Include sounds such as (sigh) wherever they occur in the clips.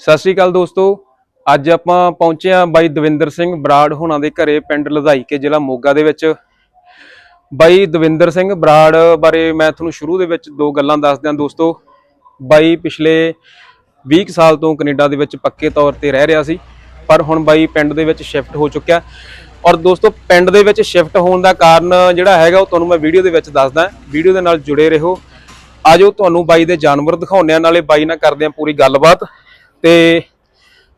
ਸਤਿ ਸ੍ਰੀ ਅਕਾਲ ਦੋਸਤੋ। ਅੱਜ ਆਪਾਂ ਪਹੁੰਚੇ ਹਾਂ ਬਾਈ ਦਵਿੰਦਰ ਸਿੰਘ ਬਰਾੜ ਹੋਣਾ ਦੇ ਘਰੇ ਪਿੰਡ ਲਧਾਈ ਕੇ ਜ਼ਿਲ੍ਹਾ ਮੋਗਾ ਦੇ ਵਿੱਚ। ਬਾਈ ਦਵਿੰਦਰ ਸਿੰਘ ਬਰਾੜ ਬਾਰੇ ਮੈਂ ਤੁਹਾਨੂੰ ਸ਼ੁਰੂ ਦੇ ਵਿੱਚ ਦੋ ਗੱਲਾਂ ਦੱਸ ਦਿਆਂ ਦੋਸਤੋ। ਬਾਈ ਪਿਛਲੇ 20 ਕੁ ਸਾਲ ਤੋਂ ਕੈਨੇਡਾ ਦੇ ਵਿੱਚ ਪੱਕੇ ਤੌਰ ਤੇ ਰਹਿ ਰਿਹਾ ਸੀ, ਪਰ ਹੁਣ ਬਾਈ ਪਿੰਡ ਦੇ ਵਿੱਚ ਸ਼ਿਫਟ ਹੋ ਚੁੱਕਿਆ। ਔਰ ਦੋਸਤੋ, ਪਿੰਡ ਦੇ ਵਿੱਚ ਸ਼ਿਫਟ ਹੋਣ ਦਾ ਕਾਰਨ ਜਿਹੜਾ ਹੈਗਾ ਉਹ ਤੁਹਾਨੂੰ ਮੈਂ ਵੀਡੀਓ ਦੇ ਵਿੱਚ ਦੱਸਦਾ। ਵੀਡੀਓ ਦੇ ਨਾਲ ਜੁੜੇ ਰਹੋ। ਆਜੋ ਤੁਹਾਨੂੰ ਬਾਈ ਦੇ ਜਾਨਵਰ ਦਿਖਾਉਂਦੇ ਆ ਨਾਲੇ ਬਾਈ ਨਾਲ ਕਰਦੇ ਆ ਪੂਰੀ ਗੱਲਬਾਤ। ਤੇ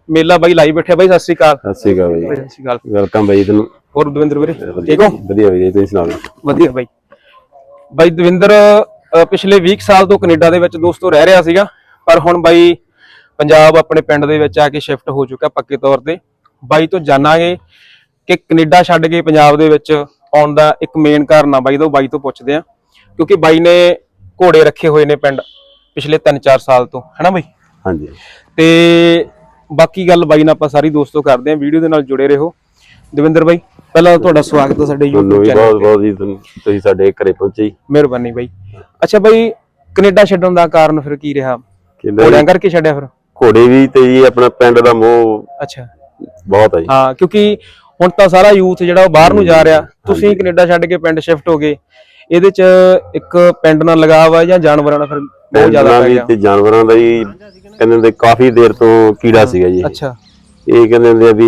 ਮੇਲਾ ਬਾਈ ਲਾਈ ਬੈਠਿਆ ਬਾਈ ਸਤਿ ਸ੍ਰੀ ਅਕਾਲ। ਸਤਿ ਸ਼੍ਰੀ ਅਕਾਲ ਬਾਈ। ਸਤਿ ਸ੍ਰੀ ਅਕਾਲ। ਵੈਲਕਮ ਬਾਈ ਤੈਨੂੰ। ਹੋਰ ਦਵਿੰਦਰ ਵੀਰੇ ਠੀਕ ਹੋ? ਵਧੀਆ ਵਧੀਆ ਤੁਸੀਂ ਸੁਣਾਓ? ਵਧੀਆ ਬਾਈ। ਬਾਈ ਦਵਿੰਦਰ ਪਿਛਲੇ 20 ਕੁ ਸਾਲ ਤੋਂ ਕੈਨੇਡਾ ਦੇ ਵਿੱਚ ਦੋਸਤੋ ਰਹਿ ਰਿਹਾ ਸੀਗਾ ਪਰ ਹੁਣ ਬਾਈ ਪੰਜਾਬ ਆਪਣੇ ਪਿੰਡ ਦੇ ਵਿੱਚ ਆ ਕੇ ਸ਼ਿਫਟ ਹੋ ਚੁੱਕਾ ਪੱਕੇ ਤੌਰ ਤੇ। ਬਾਈ ਤੋਂ ਜਾਣਾਂਗੇ ਕਿ ਕੈਨੇਡਾ ਛੱਡ ਕੇ ਪੰਜਾਬ ਦੇ ਵਿੱਚ ਆਉਣ ਦਾ ਇੱਕ ਮੇਨ ਕਾਰਨ ਆ ਬਾਈ ਤੋਂ ਬਾਈ ਤੋਂ ਪੁੱਛਦੇ ਆ ਕਿਉਂਕਿ ਬਾਈ ਨੇ ਘੋੜੇ ਰੱਖੇ ਹੋਏ ਨੇ ਪਿੰਡ ਪਿਛਲੇ 3-4 ਸਾਲ ਤੋਂ ਹੈਨਾ ਬਾਈ? ਹਾਂਜੀ। ਤੇ ਬਾਕੀ ਗੱਲ ਬਾਈ ਨਾਲ ਆਪਾਂ ਸਾਰੀ ਦੋਸਤੋ ਕਰਦੇ ਆਂ ਵੀਡੀਓ ਦੇ ਨਾਲ ਜੁੜੇ ਰਹੋ। ਦਵਿੰਦਰ ਬਾਈ ਪਹਿਲਾਂ ਤੁਹਾਡਾ ਸਵਾਗਤ ਹੈ ਸਾਡੇ YouTube ਚੈਨਲ ਬਹੁਤ ਬਹੁਤ ਜੀ ਤੁਸੀਂ ਸਾਡੇ ਘਰੇ ਪਹੁੰਚੇ ਜੀ। ਮਿਹਰਬਾਨੀ ਬਾਈ। ਅੱਛਾ ਬਾਈ ਕੈਨੇਡਾ ਛੱਡਣ ਦਾ ਕਾਰਨ ਫਿਰ ਕੀ ਰਿਹਾ? ਘੋੜਿਆਂ ਕਰਕੇ ਛੱਡਿਆ ਫਿਰ? ਘੋੜੇ ਵੀ ਤੇ ਜੀ ਆਪਣਾ ਪਿੰਡ ਦਾ ਮੋਹ ਅੱਛਾ। ਬਹੁਤ ਹੈ ਜੀ। ਹਾਂ ਕਿਉਂਕਿ ਹੁਣ ਤਾਂ ਸਾਰਾ ਯੂਥ ਜਿਹੜਾ ਉਹ ਬਾਹਰ ਨੂੰ ਜਾ ਰਿਹਾ। ਤੁਸੀਂ ਕੈਨੇਡਾ ਛੱਡ ਕੇ ਪਿੰਡ ਸ਼ਿਫਟ ਹੋ ਗਏ। ਇਹਦੇ ਚ ਇੱਕ ਪਿੰਡ ਨਾਲ ਲਗਾਵ ਆ ਜਾਂ ਜਾਨਵਰਾਂ ਨਾਲ ਫਿਰ ਬਹੁਤ ਜ਼ਿਆਦਾ ਪੈ ਗਿਆ? ਤੇ ਜਾਨਵਰਾਂ ਦਾ ਜੀ ਕਹਿੰਦੇ ਹੁੰਦੇ ਕਾਫੀ ਦੇਰ ਤੋਂ ਕੀੜਾ ਸੀਗਾ ਜੀ ਇਹ। ਅੱਛਾ। ਇਹ ਕਹਿੰਦੇ ਹੁੰਦੇ ਆ ਵੀ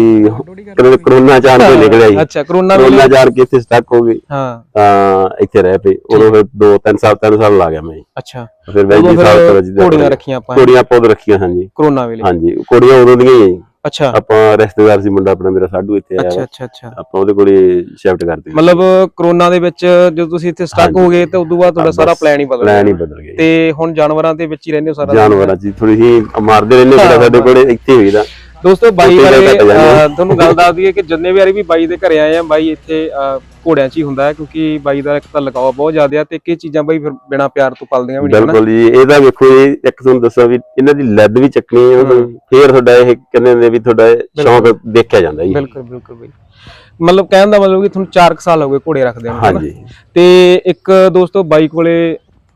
ਕਹਿੰਦੇ ਕਰੋਨਾ ਜਾਣ ਕੇ ਨਿਕਲਿਆ ਜੀ। ਅੱਛਾ ਕਰੋਨਾ ਵੇਲੇ ਕਰੋਨਾ ਜਾਣ ਕੇ ਇੱਥੇ ਸਟਕ ਹੋ ਗਏ। ਹਾਂ। ਤਾਂ ਇੱਥੇ ਰਹਿ ਪਏ। ਉਦੋਂ ਫਿਰ 2 3 ਸਾਲ 3 ਸਾਲ ਲਾ ਗਿਆ ਮੈਂ ਜੀ। ਅੱਛਾ। ਫਿਰ ਉਦੋਂ ਵੈਜੀ ਸਾਲ ਤੋਂ ਫਿਰ ਘੋੜੀਆਂ ਰੱਖੀਆਂ ਆਪਾਂ। ਘੋੜੀਆਂ ਪੌਦ ਰੱਖੀਆਂ ਹਾਂਜੀ। ਕਰੋਨਾ ਵੇਲੇ। ਹਾਂਜੀ ਘੋੜੀਆਂ ਉਦੋਂ ਦੀਆਂ ਹੀ ਜੀ। ਅੱਛਾ। ਆਪਾਂ ਰਿਸ਼ਤੇਦਾਰ ਸੀ ਮੁੰਡਾ ਆਪਣਾ ਮੇਰਾ ਸਾਡੂ ਇੱਥੇ ਆਇਆ ਅੱਛਾ ਵਾ। ਅੱਛਾ ਅੱਛਾ। ਆਪਾਂ ਉਹਦੇ ਕੋਲੇ ਸ਼ਿਫਟ ਕਰਤੇ ਮਤਲਬ ਕਰੋਨਾ ਦੇ ਵਿੱਚ ਜਦੋਂ ਤੁਸੀਂ ਇੱਥੇ ਸਟਕ ਹੋ ਗਏ ਤੇ ਉਦੋਂ ਬਾਅਦ ਤੁਹਾਡਾ ਸਾਰਾ ਪਲਾਨ ਹੀ ਬਦਲ ਪਲਾਨ ਗਿਆ। ਹੀ ਬਦਲ ਗਿਆ ਤੇ ਹੁਣ ਜਾਨਵਰਾਂ ਦੇ ਵਿੱਚ ਹੀ ਰਹਿੰਦੇ ਹੋ ਸਾਰਾ ਦਿਨ? ਜਾਨਵਰਾਂ ਚ ਥੋੜੀ ਜਿਹੀ ਮਾਰਦੇ ਰਹਿੰਦੇ ਜਿਹੜਾ ਸਾਡੇ ਕੋਲੇ ਇੱਥੇ ਹੋਈਦਾ। ਦੋਸਤੋ ਬਾਈ ਬਾਰੇ ਤੁਹਾਨੂੰ ਗੱਲ ਦੱਸ ਦਈਏ ਕਿ ਜਿੰਨੇ ਵਾਰੀ ਵੀ ਬਾਈ ਦੇ ਘਰੇ ਆਏ ਆ ਬਾਈ ਇੱਥੇ ਘੋੜਿਆਂ 'ਚ ਹੀ ਹੁੰਦਾ ਹੈ ਕਿਉਂਕਿ ਬਾਈ ਦਾ ਇੱਕ ਤਾਂ ਲਗਾਓ ਬਹੁਤ ਜ਼ਿਆਦਾ ਆ ਤੇ ਇਹ ਚੀਜ਼ਾਂ ਬਾਈ ਫਿਰ ਬਿਨਾ ਪਿਆਰ ਤੋਂ ਪਲਦੀਆਂ ਵੀ ਨਹੀਂ ਹਨਾ? ਬਿਲਕੁਲ ਜੀ ਇਹਦਾ ਵੇਖੋ ਇਹ ਇੱਕ ਤੁਹਾਨੂੰ ਦੱਸਾਂ ਵੀ ਇਹਨਾਂ ਦੀ ਲੈਦ ਵੀ ਚੱਕਣੀ ਹੈ ਨੂੰ। ਫੇਰ ਤੁਹਾਡਾ ਇਹ ਕਹਿੰਦੇ ਹੁੰਦੇ ਵੀ ਤੁਹਾਡਾ ਸ਼ੌਂਕ ਦੇਖਿਆ ਜਾਂਦਾ ਜੀ। ਬਿਲਕੁਲ ਬਿਲਕੁਲ ਬਾਈ। ਮਤਲਬ ਕਹਿਣ ਦਾ ਮਤਲਬ ਕਿ ਤੁਹਾਨੂੰ 4 ਸਾਲ ਹੋ ਗਏ ਘੋੜੇ ਰੱਖਦੇ ਨੂੰ? ਹਾਂਜੀ। ਤੇ ਇੱਕ ਦੋਸਤੋ ਬਾਈ ਕੋਲੇ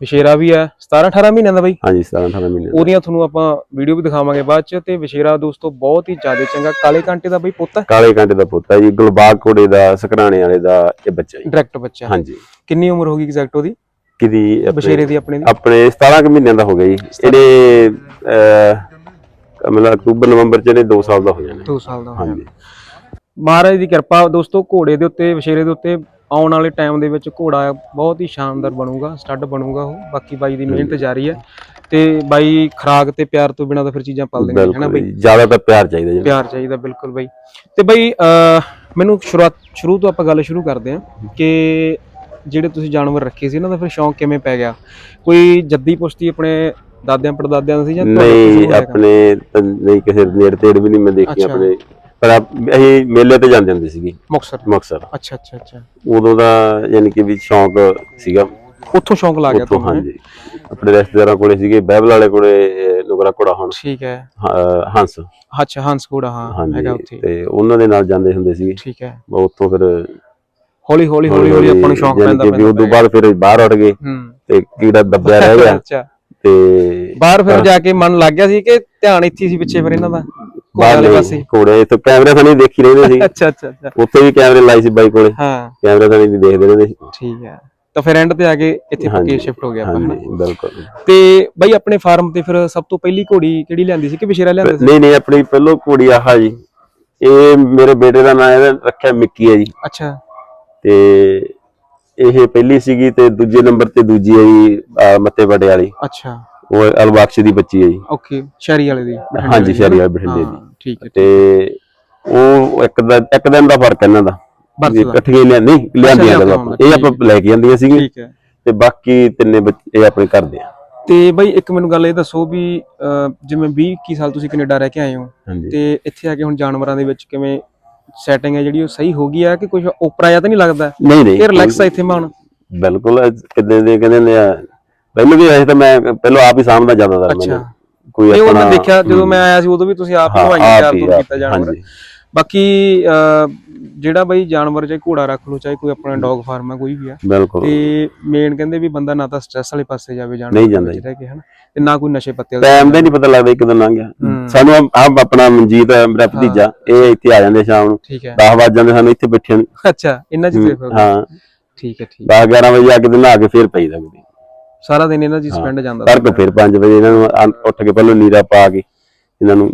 ਵਿਸ਼ੇਰਾ ਵੀ ਹੈ। 17 18 ਮਹੀਨਿਆਂ ਦਾ ਬਾਈ। ਹਾਂਜੀ 17 18 ਮਹੀਨੇ ਦਾ। ਉਹਦੀਆਂ ਤੁਹਾਨੂੰ ਆਪਾਂ ਵੀਡੀਓ ਵੀ ਦਿਖਾਵਾਂਗੇ ਬਾਅਦ ਚ ਤੇ ਵਿਸ਼ੇਰਾ ਦੋਸਤੋ ਬਹੁਤ ਹੀ ਜ਼ਿਆਦਾ ਚੰਗਾ। ਕਾਲੇ ਕਾਂਟੇ ਦਾ ਬਾਈ ਪੁੱਤ ਹੈ। ਕਾਲੇ ਕਾਂਟੇ ਦਾ ਪੁੱਤਾ ਜੀ। ਗੁਲਬਾਗ ਘੋੜੇ ਦਾ ਸਕਰਾਣੇ ਵਾਲੇ ਦਾ ਇਹ ਬੱਚਾ ਜੀ। ਡਾਇਰੈਕਟ ਬੱਚਾ ਹਾਂਜੀ। ਕਿੰਨੀ ਉਮਰ ਹੋ ਗਈ ਐਗਜ਼ੈਕਟ ਉਹਦੀ? ਕਿਦੀ ਵਿਸ਼ੇਰੇ ਦੀ ਆਪਣੇ ਦੀ? ਆਪਣੇ 17 ਕੁ ਮਹੀਨਿਆਂ ਦਾ ਹੋ ਗਿਆ ਜੀ। ਇਹਨੇ ਅਹ ਮਤਲਬ ਅਕਤੂਬਰ ਨਵੰਬਰ ਚ ਇਹਨੇ 2 ਸਾਲ ਦਾ ਹੋ ਜਾਣਾ। 2 ਸਾਲ ਦਾ ਹੋਇਆ। ਹਾਂਜੀ। ਮਹਾਰਾਜ ਦੀ ਕਿਰਪਾ ਦੋਸਤੋ ਘੋੜੇ ਦੇ ਉੱਤੇ ਵਿਸ਼ੇਰੇ ਦੇ ਉੱਤੇ ਆਉਣ ਵਾਲੇ ਟਾਈਮ ਦੇ ਵਿੱਚ ਘੋੜਾ ਬਹੁਤ ਹੀ ਸ਼ਾਨਦਾਰ ਬਣੂਗਾ ਸਟੱਡ ਬਣੂਗਾ ਉਹ। ਬਾਕੀ ਬਾਈ ਦੀ ਮਿਹਨਤ ਜਾਰੀ ਹੈ। ਤੇ ਬਾਈ ਖਰਾਕ ਤੇ ਪਿਆਰ ਤੋਂ ਬਿਨਾਂ ਤਾਂ ਫਿਰ ਚੀਜ਼ਾਂ ਪਲਦੀਆਂ ਨਹੀਂ ਹੈ ਨਾ ਬਾਈ? ਜ਼ਿਆਦਾ ਤਾਂ ਪਿਆਰ ਚਾਹੀਦਾ ਜੀ। ਪਿਆਰ ਚਾਹੀਦਾ ਬਿਲਕੁਲ ਬਾਈ। ਤੇ ਬਾਈ ਮੈਨੂੰ ਸ਼ੁਰੂਆਤ ਸ਼ੁਰੂ ਤੋਂ ਆਪਾਂ ਗੱਲ ਸ਼ੁਰੂ ਕਰਦੇ ਹਾਂ ਕਿ ਜਿਹੜੇ ਤੁਸੀਂ ਜਾਨਵਰ ਰੱਖੇ ਸੀ ਇਹਨਾਂ ਦਾ ਫਿਰ ਸ਼ੌਂਕ ਕਿਵੇਂ ਪੈ ਗਿਆ? ਕੋਈ ਜੱਦੀ ਪੁਸ਼ਤੀ ਆਪਣੇ ਦਾਦਿਆਂ ਪੜਦਾਦਿਆਂ ਦਾ ਸੀ ਜਾਂ ਨਹੀਂ? ਆਪਣੇ ਨਹੀਂ ਕਿਸੇ ਨੇੜੇ ਤੇੜ ਵੀ ਨਹੀਂ ਮੈਂ ਦੇਖੀ। ਆਪਣੇ। ਪਰ ਅਸੀਂ ਮੇਲੇ ਤੇ ਜਾਂਦੇ ਹੁੰਦੇ ਸੀਗੇ। ਮੁਕਤਸਰ? ਮੁਕਤਸਰ। ਅੱਛਾ ਅੱਛਾ ਅੱਛਾ। ਉਦੋਂ ਦਾ ਯਾਨੀ ਕਿ ਵੀ ਸ਼ੌਂਕ ਸੀਗਾ। ਉੱਥੋਂ ਸ਼ੌਂਕ ਲੱਗ ਗਿਆ ਉੱਥੋਂ ਤੁਹਾਨੂੰ? ਹਾਂਜੀ। ਆਪਣੇ ਰਿਸ਼ਤੇਦਾਰਾਂ ਕੋਲੇ ਸੀਗੇ ਬਹਿਬਲ ਵਾਲੇ ਕੋਲੇ ਨੁਕਰਾ ਘੋੜਾ ਹੁਣ। ਠੀਕ ਹੈ। ਹ- ਹੰਸ। ਅੱਛਾ ਹੰਸ ਘੋੜਾ ਹਾਂ ਹੈਗਾ ਹਾਂਜੀ ਉੱਥੇ। ਤੇ ਉਹਨਾਂ ਦੇ ਨਾਲ ਜਾਂਦੇ ਹੁੰਦੇ ਸੀਗੇ। ਠੀਕ ਹੈ। ਮੈਂ ਉੱਥੋਂ ਫਿਰ ਹੌਲੀ ਹੌਲੀ ਹੌਲੀ ਹੌਲੀ ਆਪਾਂ ਨੂੰ ਸ਼ੌਂਕ ਯਾਨੀ ਪੈਂਦਾ ਕਿ ਵੀ ਉਦੋਂ ਬਾਅਦ ਫਿਰ ਬਾਹਰ ਉੱਠ ਗਏ ਹੂੰ। ਤੇ ਕੀੜਾ ਦੱਬਿਆ ਰਹਿ ਗਿਆ। ਅੱਛਾ। ਤੇ ਬਾਹਰ ਫਿਰ ਜਾ ਕੇ ਮਨ ਲੱਗ ਗਿਆ ਸੀ ਕਿ ਧਿਆਨ ਇੱਥੇ ਹੀ ਸੀ ਪਿੱਛੇ ਫਿਰ ਇਹਨਾਂ ਦਾ। ਘੋੜੇ ਬਾਹਰ ਵਾਲੇ ਨਹੀਂ, ਪਾਸੇ। ਘੋੜੇ ਇੱਥੇ ਕੈਮਰੇ ਥਾਣੀ ਦੇਖੀ ਰਹਿੰਦੇ ਸੀ। ਅੱਛਾ ਅੱਛਾ ਅੱਛਾ। ਉੱਥੇ ਵੀ ਕੈਮਰੇ ਲਾਈ ਸੀ ਬਾਈ ਕੋਲੇ। ਹਾਂ। ਕੈਮਰੇ ਥਾਣੀ ਦੀ ਦੇਖਦੇ ਰਹਿੰਦੇ ਸੀ। ਠੀਕ ਹੈ। ਤਾਂ ਫਿਰ ਐਂਡ ਤੇ ਆ ਕੇ ਇੱਥੇ ਪੱਕੇ ਸ਼ਿਫਟ ਹੋ ਗਿਆ ਆਪਾਂ ਹਾਂਜੀ ਬਿਲਕੁਲ। ਤੇ ਬਾਈ ਆਪਣੇ ਫਾਰਮ ਤੇ ਫਿਰ ਸਭ ਤੋਂ ਪਹਿਲੀ ਘੋੜੀ ਕਿਹੜੀ ਲਿਆਂਦੀ ਸੀ ਕਿ ਵਿਸ਼ੇਰਾ ਲਿਆਂਦਾ ਸੀ? ਨਹੀਂ ਨਹੀਂ ਆਪਣੀ ਪਹਿਲੋ ਕੁੜੀ ਆਹ ਜੀ। ਇਹ ਮੇਰੇ ਬੇਟੇ ਦਾ ਨਾਮ ਇਹਦਾ ਰੱਖਿਆ ਮਿੱਕੀ ਹੈ ਜੀ। ਅੱਛਾ। ਤੇ ਇਹ ਪਹਿਲੀ ਸੀਗੀ ਤੇ ਦੂਜੇ ਨੰਬਰ ਤੇ ਦੂਜੀ ਆਹ ਮੱਤੇ ਬੜੇ ਵਾਲੀ। ਅੱਛਾ। ਉਹ ਅਲਬਖਸ਼ ਦੀ ਬੱਚੀ ਹੈ ਜੀ। ਓਕੇ ਸ਼ਹਿਰੀ ਵਾਲੇ ਦੀ ਹਾਂਜੀ ਸ਼ਹਿਰੀ ਵਾਲੀ ਬਠਿੰਡੇ ਦੀ। ਠੀਕ ਹੈ ਤੇ ਉਹ ਇੱਕ ਦਾ ਇੱਕ ਦਿਨ ਦਾ ਫ਼ਰਕ ਇਹਨਾਂ ਦਾ। ਇਕੱਠੀਆਂ ਲਿਆ ਨਹੀਂ ਲਿਆਂਦੀਆਂ ਇਹ ਆਪਾਂ ਲੈ ਕੇ ਜਾਂਦੀਆਂ ਸੀਗੀਆਂ। ਠੀਕ ਹੈ। ਤੇ ਬਾਕੀ ਤਿੰਨੇ ਬੱਚੇ ਇਹ ਆਪਣੇ ਘਰ ਦੇ ਆ। ਤੇ ਬਾਈ ਇੱਕ ਮੈਨੂੰ ਗੱਲ ਇਹ ਦੱਸੋ ਵੀ ਜਿਵੇਂ 20 21 ਸਾਲ ਤੁਸੀਂ ਕੈਨੇਡਾ ਰਹਿ ਕੇ ਆਏ ਹੋ ਤੇ ਇੱਥੇ ਆ ਕੇ ਹੁਣ ਜਾਨਵਰਾਂ ਦੇ ਵਿੱਚ ਕਿਵੇਂ ਸੈਟਿੰਗ ਹੈ ਜਿਹੜੀ ਉਹ ਸਹੀ ਹੋ ਗਈ ਆ ਕਿ ਕੁਝ ਓਪਰਾ ਜਾਂ ਤਾਂ ਨਹੀਂ ਲੱਗਦਾ? ਨਹੀਂ ਨਹੀਂ। ਕਿ ਰਿਲੈਕਸ ਆ ਇੱਥੇ ਮੈਂ ਹੁਣ ਬਿਲਕੁਲ ਕਿੱਦਾਂ ਦੇ ਕਹਿੰਦੇ ਨੇ ਆ, ਪਹਿਲਾਂ ਵੀ ਵੈਸੇ ਤਾਂ ਮੈਂ ਪਹਿਲਾਂ ਆਪ ਹੀ ਸਾਂਭਦਾ ਜ਼ਿਆਦਾਤਰ ਅੱਛਾ। ਮੈਨੂੰ। ਕੋਈ ਉਹ ਮੈਂ ਆਪਣਾ ਦੇਖਿਆ ਜਦੋਂ ਮੈਂ ਆਇਆ ਸੀ ਉਦੋਂ ਵੀ ਤੁਸੀਂ ਆਪ ਹਾਂ, ਨਵਾਈਆਂ ਆਪ ਤਿਆਰ ਤੁਰ ਕੀਤਾ ਜਾਨਵਰ। ਬਾਕੀ ਜਿਹੜਾ ਬਾਈ ਜਾਨਵਰ ਚਾਹੇ ਘੋੜਾ ਰੱਖ ਲਓ ਚਾਹੇ ਕੋਈ ਆਪਣਾ ਡੌਗ ਫਾਰਮ ਹੈ ਕੋਈ ਵੀ ਆ ਤੇ ਮੇਨ ਕਹਿੰਦੇ ਵੀ ਬੰਦਾ ਨਾ ਤਾਂ ਸਟ੍ਰੈਸ ਵਾਲੇ ਪਾਸੇ ਜਾਵੇ ਜਾਨਵਰ ਨਹੀਂ ਦੇ ਜਾਂਦਾ ਰਹਿ ਕੇ ਹਨਾ। ਤੇ ਨਾ ਕੋਈ ਨਸ਼ੇ ਪੱਤੇ ਵਾਲੇ ਟਾਈਮ ਦਾ ਨਹੀਂ ਪਤਾ ਲੱਗਦਾ ਇੱਕ ਦਿਨ ਲੰਘ ਗਿਆ। ਸਾਨੂੰ ਆ ਆਪਣਾ ਮਨਜੀਤ ਮੇਰਾ ਭਤੀਜਾ ਇਹ ਇੱਥੇ ਆ ਜਾਂਦੇ ਸ਼ਾਮ ਨੂੰ। ਠੀਕ ਹੈ। 10 ਵਜ ਜਾਂਦੇ ਸਾਨੂੰ ਇੱਥੇ ਬੈਠੇ ਅੱਛਾ ਇੰਨਾ ਸੇਫ ਹਾਂ ਠੀਕ ਹੈ ਠੀਕ 10 11 ਵਜੇ ਆ ਕੇ ਤੇ ਨਹਾ ਕੇ ਫੇਰ ਪਈਦਾ ਕਿਤੇ। ਸਾਰਾ ਦਿਨ ਇਹਨਾਂ ਜੀ ਸਪੈਂਡ ਜਾਂਦਾ ਤੜਕੇ ਫਿਰ 5 ਵਜੇ ਇਹਨਾਂ ਨੂੰ ਆ- ਉੱਠ ਕੇ ਪਹਿਲਾਂ ਨੀਰਾ ਪਾ ਕੇ ਇਹਨਾਂ ਨੂੰ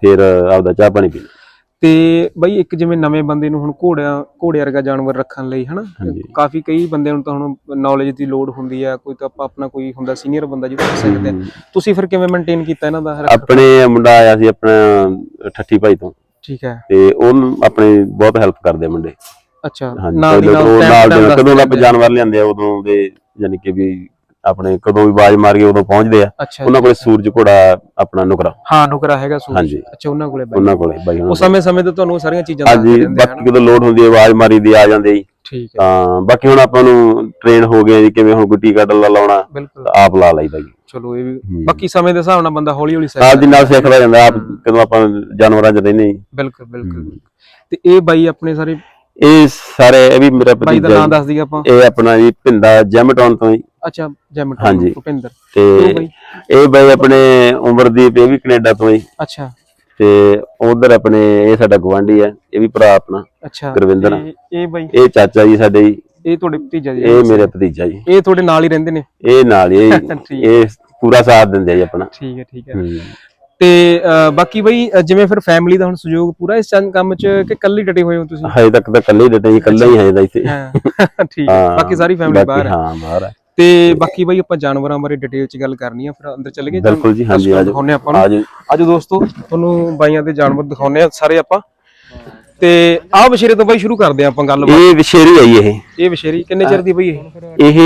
ਫਿਰ ਆਪਦਾ ਚਾਹ ਪਾਣੀ ਪੀਣਾ। ਤੇ ਬਈ ਇੱਕ ਜਿਵੇਂ ਨਵੇਂ ਬੰਦੇ ਨੂੰ ਹੁਣ ਘੋੜਿਆਂ ਘੋੜੇ ਵਰਗਾ ਜਾਨਵਰ ਰੱਖਣ ਲਈ ਹਨਾ? ਹਾਂਜੀ। ਕਾਫੀ ਕਈ ਬੰਦਿਆਂ ਨੂੰ ਤਾਂ ਹੁਣ ਨੌਲੇਜ ਦੀ ਲੋੜ ਹੁੰਦੀ ਆ ਕੋਈ ਤਾਂ ਆਪਾਂ ਆਪਣਾ ਕੋਈ ਹੁੰਦਾ ਸੀਨੀਅਰ ਬੰਦਾ ਜਿਹਨੂੰ ਰੱਖ ਸਕਦੇ ਆ। ਤੁਸੀਂ ਫਿਰ ਕਿਵੇਂ ਮੇਨਟੇਨ ਕੀਤਾ ਇਹਨਾਂ ਦਾ ਰੱਖ- ਆਪਣੇ ਮੁੰਡਾ ਆਇਆ ਸੀ ਆਪਣਾ ਠੱਠੀ ਭਾਈ ਤੋਂ। ਠੀਕ ਹੈ। ਤੇ ਉਹਨੂੰ ਆਪਣੇ ਬਹੁਤ ਹੈਲਪ ਕਰਦੇ ਆ ਮੁੰਡੇ। ਅੱਛਾ। ਹਾਂਜੀ। ਨਾਲ ਦੀ ਨਾਲ ਉਹ time ਨਾਲ to time ਦੇ ਕਦੋਂ ਦਾ ਦੱਸਦੇ ਜਾਨਵਰ ਲਿਆਂਦੇ ਆ ਉਦੋਂ ਦੇ ਯਾਨੀ ਕਿ ਵੀ ਆਪਣੇ ਕਦੋਂ ਵੀ ਆਵਾਜ਼ ਮਾਰੀਏ ਉਦੋਂ ਪਹੁੰਚਦੇ ਆ। ਅੱਛਾ ਉਹਨਾਂ ਕੋਲੇ ਸੂਰਜ ਘੋੜਾ ਆਪਣਾ ਨੁਕਰਾ। ਹਾਂ ਨੁਕਰਾ ਹੈਗਾ ਸੂਰਜ। ਹਾਂਜੀ। ਅੱਛਾ ਉਹਨਾਂ ਕੋਲੇ ਬਾਈ। ਉਹਨਾਂ ਕੋਲੇ ਬਾਈ ਉਹ ਉਹਨਾਂ ਸਮੇਂ ਸਮੇਂ ਤੇ ਤੁਹਾਨੂੰ ਸਾਰੀਆਂ ਚੀਜ਼ਾਂ ਹਾਂਜੀ ਬਾਕੀ ਕਦੋਂ ਲੋਡ ਹੁੰਦੀ ਹੈ ਆਵਾਜ਼ ਮਾਰੀ ਦੀ ਆ ਜਾਂਦੇ ਜੀ। ਠੀਕ ਹੈ। ਤਾਂ ਬਾਕੀ ਹੁਣ ਆਪਾਂ ਨੂੰ ਟ੍ਰੇਨ ਹੋ ਗਏ ਆ ਜੀ ਕਿਵੇਂ ਹੁਣ ਕੋਈ ਟੀਕਾ ਡੱਲਾ ਲਾਉਣਾ ਬਿਲਕੁਲ। ਤਾਂ ਆਪ ਲਾ ਲਈਦਾ ਜੀ ਚਲੋ ਇਹ ਵੀ ਬਾਕੀ ਸਮੇਂ ਦੇ ਹਿਸਾਬ ਨਾਲ ਬੰਦਾ ਹੌਲੀ ਹੌਲੀ ਨਾਲ ਸਿੱਖਦਾ ਦੀ ਨਾਲ ਸਿੱਖਦਾ ਜਾਂਦਾ ਆਪ ਕਦੋਂ ਆਪਾਂ ਜਾਨਵਰਾਂ 'ਚ ਰਹਿੰਦੇ ਜੀ। ਬਿਲਕੁਲ ਬਿਲਕੁਲ। ਤੇ ਇਹ ਬਾਈ ਆਪਣੇ ਸਾਰੇ ਇਹ ਸਾਰੇ ਇਹ ਵੀ ਮੇਰਾ ਬਾਈ ਦਾ ਭਤੀਜਾ ਨਾਮ ਜੀ। ਦੱਸ ਦਈਏ ਆਪਾਂ। ਇਹ ਆਪਣਾ ਜੀ ਭਿੰਦਾ ਜੈਮਟੌਨ ਤੋਂ ਜੀ। ਅੱਛਾ ਜੈਮਟ ਹਾਂਜੀ। ਭੁਪਿੰਦਰ। ਤੇ ਉਹ ਬਾਈ? ਇਹ ਬਾਈ ਆਪਣੇ ਉਮਰਦੀਪ ਇਹ ਵੀ ਕੈਨੇਡਾ ਤੋਂ ਜੀ। ਅੱਛਾ। ਤੇ ਉਧਰ ਆਪਣੇ ਇਹ ਸਾਡਾ ਗਵਾਂਢੀ ਹੈ ਇਹ ਵੀ ਭਰਾ ਆਪਣਾ ਅੱਛਾ। ਗੁਰਵਿੰਦਰ। ਤੇ ਇਹ ਬਾਈ? ਇਹ ਚਾਚਾ ਜੀ ਸਾਡੇ ਜੀ। ਇਹ ਤੁਹਾਡੇ ਭਤੀਜਾ ਜੀ? ਇਹ ਮੇਰੇ ਭਤੀਜਾ ਜੀ। ਇਹ ਤੁਹਾਡੇ ਨਾਲ ਹੀ ਰਹਿੰਦੇ ਨੇ? ਇਹ ਨਾਲ ਹੀ ਇਹ (laughs) ਠੀਕ। ਇਹ ਪੂਰਾ ਸਾਥ ਦਿੰਦੇ ਆ ਜੀ ਆਪਣਾ। ਠੀਕ ਹੈ ਠੀਕ ਹੈ। ਹੂੰ। ਤੇ ਬਾਕੀ ਬਈ ਜਿਵੇਂ ਫਿਰ ਫੈਮਿਲੀ ਦਾ ਹੁਣ ਸਹਿਯੋਗ ਪੂਰਾ ਇਸ ਚੰਨ ਕੰਮ 'ਚ ਕਿ ਕੱਲੀ ਡਟੇ ਹੋਏ ਹੋ ਤੁਸੀਂ? ਹਜੇ ਤੱਕ ਤਾਂ ਇਕੱਲੇ ਹੀ ਡਟੇ ਜੀ ਇਕੱਲਾ ਹੀ ਹੈ ਦਾ ਇੱਥੇ। ਹਾਂ। (laughs) ਠੀਕ ਹੈ। ਹਾਂ, ਬਾਕੀ ਸਾਰੀ ਫੈਮਿਲੀ ਬਾਕੀ ਬਾਹਰ ਹੈ। ਹਾਂ ਬਾਹਰ ਹੈ। ਤੇ ਬਾਕੀ ਬਈ ਆਪਾਂ ਜਾਨਵਰਾਂ ਬਾਰੇ ਡਿਟੇਲ 'ਚ ਗੱਲ ਕਰਨੀ ਆ ਫਿਰ ਅੰਦਰ ਚੱਲ ਗਏ ਬਿਲਕੁਲ ਜੀ ਹਾਂਜੀ ਆਜੋ ਦਿਖਾਉਣੇ ਆਪਾਂ ਨੂੰ ਆਜੋ ਦੋਸਤੋ ਤੁਹਾਨੂੰ ਬਾਈਆਂ ਦੇ ਜਾਨਵਰ ਦਿਖਾਉਣੇ ਆ ਸਾਰੇ ਆਪਾਂ। ਤੇ ਆਹ ਵਿਸ਼ੇਰੇ ਤੋਂ ਬਾਈ ਸ਼ੁਰੂ ਕਰਦੇ ਆ ਆਪਾਂ ਗੱਲ ਇਹ ਵਿਸ਼ੇਰੀ ਆਈ ਇਹ। ਇਹ ਵਿਸ਼ੇਰੀ ਕਿੰਨੇ ਚਿਰ ਦੀ ਬਈ ਇਹ? ਇਹ